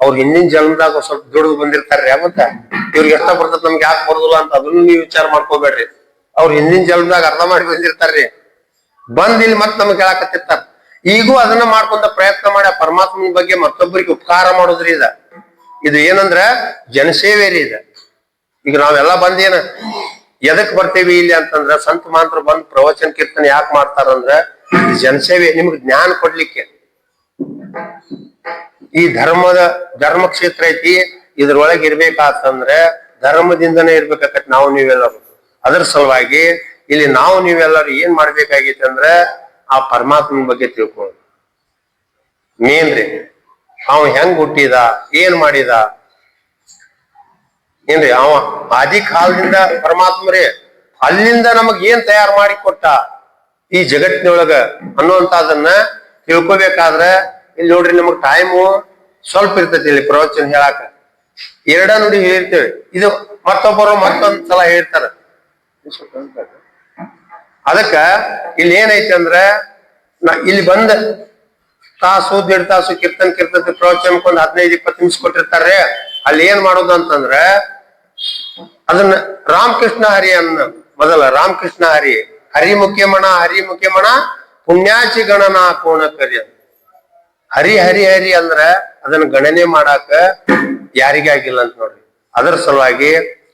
Speaker 1: ಅವ್ರ ಹಿಂದಿನ ಜನ್ಮದಾಗ ಸ್ವಲ್ಪ ದುಡಿದು ಬಂದಿರ್ತಾರ್ರಿ ಮತ್ತ ಇವ್ರಿಗೆ ಎಷ್ಟ ಬರ್ತದ ನಮ್ಗೆ, ಯಾಕೆ ಬರುದಿಲ್ಲ ಅಂತ ಅದನ್ನು ನೀವು ವಿಚಾರ ಮಾಡ್ಕೋಬೇಡ್ರಿ. ಅವ್ರ ಹಿಂದಿನ ಜನ್ಮದಾಗ ಅರ್ಧ ಮಾಡಿ ಬಂದಿರ್ತಾರ್ರಿ. ಬಂದ್ ಇಲ್ಲಿ ಮತ್ ನಮ್ಗೆ ಹೇಳಕತ್ತಿರ್ತಾರ ಈಗೂ ಅದನ್ನ ಮಾಡ್ಕೊಂತ ಪ್ರಯತ್ನ ಮಾಡಿ ಪರಮಾತ್ಮನ ಬಗ್ಗೆ ಮತ್ತೊಬ್ಬರಿಗೆ ಉಪಕಾರ ಮಾಡೋದ್ರಿ ಇದ. ಇದು ಏನಂದ್ರ ಜನಸೇವೆ ರೀ ಇದ. ಈಗ ನಾವೆಲ್ಲ ಬಂದೇನ ಎದಕ್ ಬರ್ತೇವಿ ಇಲ್ಲಿ ಅಂತಂದ್ರ ಸಂತ ಮಾತ್ರ ಬಂದ್ ಪ್ರವಚನ ಕೀರ್ತನೆ ಯಾಕೆ ಮಾಡ್ತಾರಂದ್ರ ಜನಸೇವೆ, ನಿಮ್ಗೆ ಜ್ಞಾನ ಕೊಡ್ಲಿಕ್ಕೆ. ಈ ಧರ್ಮದ ಧರ್ಮ ಕ್ಷೇತ್ರ ಐತಿ, ಇದ್ರೊಳಗೆ ಇರ್ಬೇಕಾತಂದ್ರ ಧರ್ಮದಿಂದನೇ ಇರ್ಬೇಕಾಕತ್ ನಾವು ನೀವೆಲ್ಲರೂ. ಅದ್ರ ಸಲುವಾಗಿ ಇಲ್ಲಿ ನಾವು ನೀವೆಲ್ಲರೂ ಏನ್ ಮಾಡ್ಬೇಕಾಗಿತ್ತು ಅಂದ್ರೆ ಆ ಪರಮಾತ್ಮನ ಬಗ್ಗೆ ತಿಳ್ಕೊಳ್ಳೋದು. ಮೇನ್ ರೀ, ಅವ ಹೆಂಗ್ ಹುಟ್ಟಿದ, ಏನ್ ಮಾಡಿದ? ಏನ್ರಿ ಅವ ಆದಿ ಕಾಲದಿಂದ ಪರಮಾತ್ಮ ರೀ, ಅಲ್ಲಿಂದ ನಮಗ್ ಏನ್ ತಯಾರು ಮಾಡಿ ಕೊಟ್ಟ? ಈ ಜಗತ್ತಿನೊಳಗ ಅನ್ನುವಂತದನ್ನ ತಿಳ್ಕೊಬೇಕಾದ್ರ ಇಲ್ಲಿ ನೋಡ್ರಿ ನಮಗ್ ಟೈಮು ಸ್ವಲ್ಪ ಇರ್ತೈತಿ ಇಲ್ಲಿ ಪ್ರವಚನ ಹೇಳಾಕ. ಎರಡ ನೋಡಿ ಹೇಳಿರ್ತೇವೆ. ಇದು ಮತ್ತೊಬ್ಬರು ಮತ್ತೊಂದ್ ಸಲ ಹೇಳ್ತಾರ. ಅದಕ್ಕ ಇಲ್ಲಿ ಏನೈತಿ ಅಂದ್ರ ಇಲ್ಲಿ ಬಂದ ತಾಸು, ದೇಡ್ ತಾಸು ಕೀರ್ತನ್ ಕೀರ್ತನ ಪ್ರವಚನ ಒಂದ್ ಹದಿನೈದು, ಇಪ್ಪತ್ತು ನಿಮಿಷ ಕೊಟ್ಟಿರ್ತಾರೆ ಅಲ್ಲಿ ಏನ್ ಮಾಡೋದು ಅಂತಂದ್ರ, ಅದನ್ನ ರಾಮಕೃಷ್ಣ ಹರಿ ಅನ್ನ ಮೊದಲ ರಾಮಕೃಷ್ಣ ಹರಿ ಹರಿ ಮುಖ್ಯಮಣ ಹರಿ ಮುಖ್ಯಮಣ, ಪುಣ್ಯಾಚಿ ಗಣನ ಕೋಣ ಕರಿ. ಹರಿ ಹರಿ ಹರಿ ಅಂದ್ರ ಅದನ್ನ ಗಣನೆ ಮಾಡಾಕ ಯಾರಿಗಾಗಿಲ್ಲ ಅಂತ ನೋಡ್ರಿ. ಅದರ ಸಲುವಾಗಿ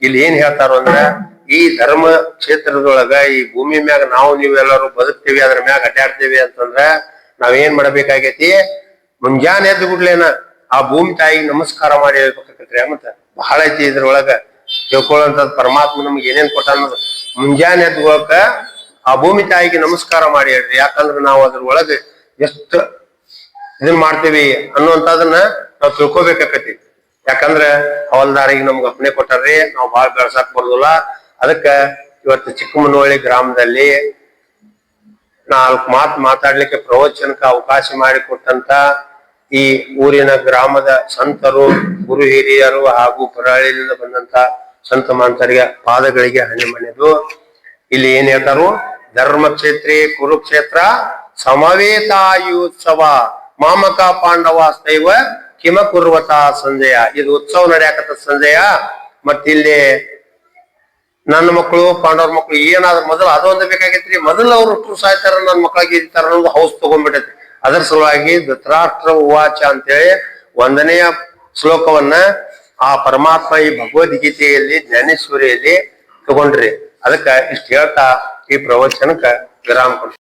Speaker 1: ಇಲ್ಲಿ ಏನ್ ಹೇಳ್ತಾರ ಅಂದ್ರ ಈ ಧರ್ಮ ಕ್ಷೇತ್ರದೊಳಗ ಈ ಭೂಮಿ ಮ್ಯಾಗ ನಾವು ನೀವೆಲ್ಲರೂ ಬದುಕ್ತೀವಿ, ಅದ್ರ ಮ್ಯಾಗ ಅಡ್ಡಾಡ್ತೀವಿ ಅಂತಂದ್ರ ನಾವೇನ್ ಮಾಡಬೇಕಾಗೇತಿ? ಮುಂಜಾನೆ ಎದ್ದು ಬಿಡ್ಲೇನ ಆ ಭೂಮಿ ತಾಯಿಗೆ ನಮಸ್ಕಾರ ಮಾಡಿ ಹೇಳ್ಬೇಕಾಕತ್ರಿ ಮತ್ತ ಬಹಳ ಐತಿ ಇದ್ರೊಳಗ. ತಿಳ್ಕೊಳ್ಳುವಂತದ್ ಪರಮಾತ್ಮ ನಮ್ಗೆ ಏನೇನ್ ಕೊಟ್ಟ ಅನ್ನೋದು ಮುಂಜಾನೆ ಎದ್ದುಗಳಕ ಆ ಭೂಮಿ ತಾಯಿಗೆ ನಮಸ್ಕಾರ ಮಾಡಿ ಹೇಳ್ರಿ. ಯಾಕಂದ್ರೆ ನಾವು ಅದ್ರ ಒಳಗೆ ಎಷ್ಟು ಇದನ್ ಮಾಡ್ತೀವಿ ಅನ್ನುವಂತದನ್ನ ನಾವು ತಿಳ್ಕೊಬೇಕಾಕತಿ ಯಾಕಂದ್ರ ಹವಲ್ದಾರಿಗೆ ನಮ್ಗೆ ಅಪ್ಪನೆ ಕೊಟ್ಟಾರ್ರಿ. ನಾವು ಬಾಳ ಬೆಳ್ಸಾಕ್ ಬರುದಿಲ್ಲ. ಅದಕ್ಕ ಇವತ್ತು ಚಿಕ್ಕಮನಹಳ್ಳಿ ಗ್ರಾಮದಲ್ಲಿ ನಾಲ್ಕು ಮಾತು ಮಾತಾಡ್ಲಿಕ್ಕೆ ಪ್ರವಚನಕ್ಕೆ ಅವಕಾಶ ಮಾಡಿಕೊಟ್ಟಂತ ಈ ಊರಿನ ಗ್ರಾಮದ ಸಂತರು, ಗುರು ಹಿರಿಯರು ಹಾಗೂ ಪರಾಳಿಯಿಂದ ಬಂದಂತ ಸಂತ ಮಾಂತರಿಗೆ ಪಾದಗಳಿಗೆ ಹಣೆ ಮನೆದು ಇಲ್ಲಿ ಏನ್ ಹೇಳ್ತಾರು, ಧರ್ಮಕ್ಷೇತ್ರಿ, ಕುರುಕ್ಷೇತ್ರ, ಸಮವೇತಾಯುತ್ಸವ, ಮಾಮಕ ಪಾಂಡವ ಸ್ಥೈವ ಕಿಮ ಕುರ್ವತ ಸಂಜಯ. ಇದು ಉತ್ಸವ ನಡೆಯಕತ್ತ ಸಂಜಯ. ಮತ್ತಿಲ್ಲಿ ನನ್ನ ಮಕ್ಕಳು, ಪಾಂಡವ್ರ ಮಕ್ಕಳು ಏನಾದ್ರು ಮೊದಲು ಅದೊಂದು ಬೇಕಾಗೈತ್ರಿ. ಮೊದಲು ಅವ್ರು ಹುಟ್ಟು ಸಾಯ್ತಾರ, ನನ್ನ ಮಕ್ಕಳಿಗೆ ಇರ್ತಾರ ಅನ್ನೋದು ಹೌಸ್ ತಗೊಂಡ್ಬಿಟ್ಟೈತಿ ಅದರ ಸಲುವಾಗಿ ಧೃತರಾಷ್ಟ್ರ ಉವಾಚ ಅಂತೇಳಿ ಒಂದನೆಯ ಶ್ಲೋಕವನ್ನ ಆ ಪರಮಾತ್ಮ ಈ ಭಗವದ್ಗೀತೆಯಲ್ಲಿ, ಜ್ಞಾನೇಶ್ವರಿಯಲ್ಲಿ ತಗೊಂಡ್ರಿ. ಅದಕ್ಕ ಇಷ್ಟ ಹೇಳ್ತಾ ಈ ಪ್ರವಚನಕ್ಕ ವಿರಾಮ ಕೊಡ್ತೀನಿ.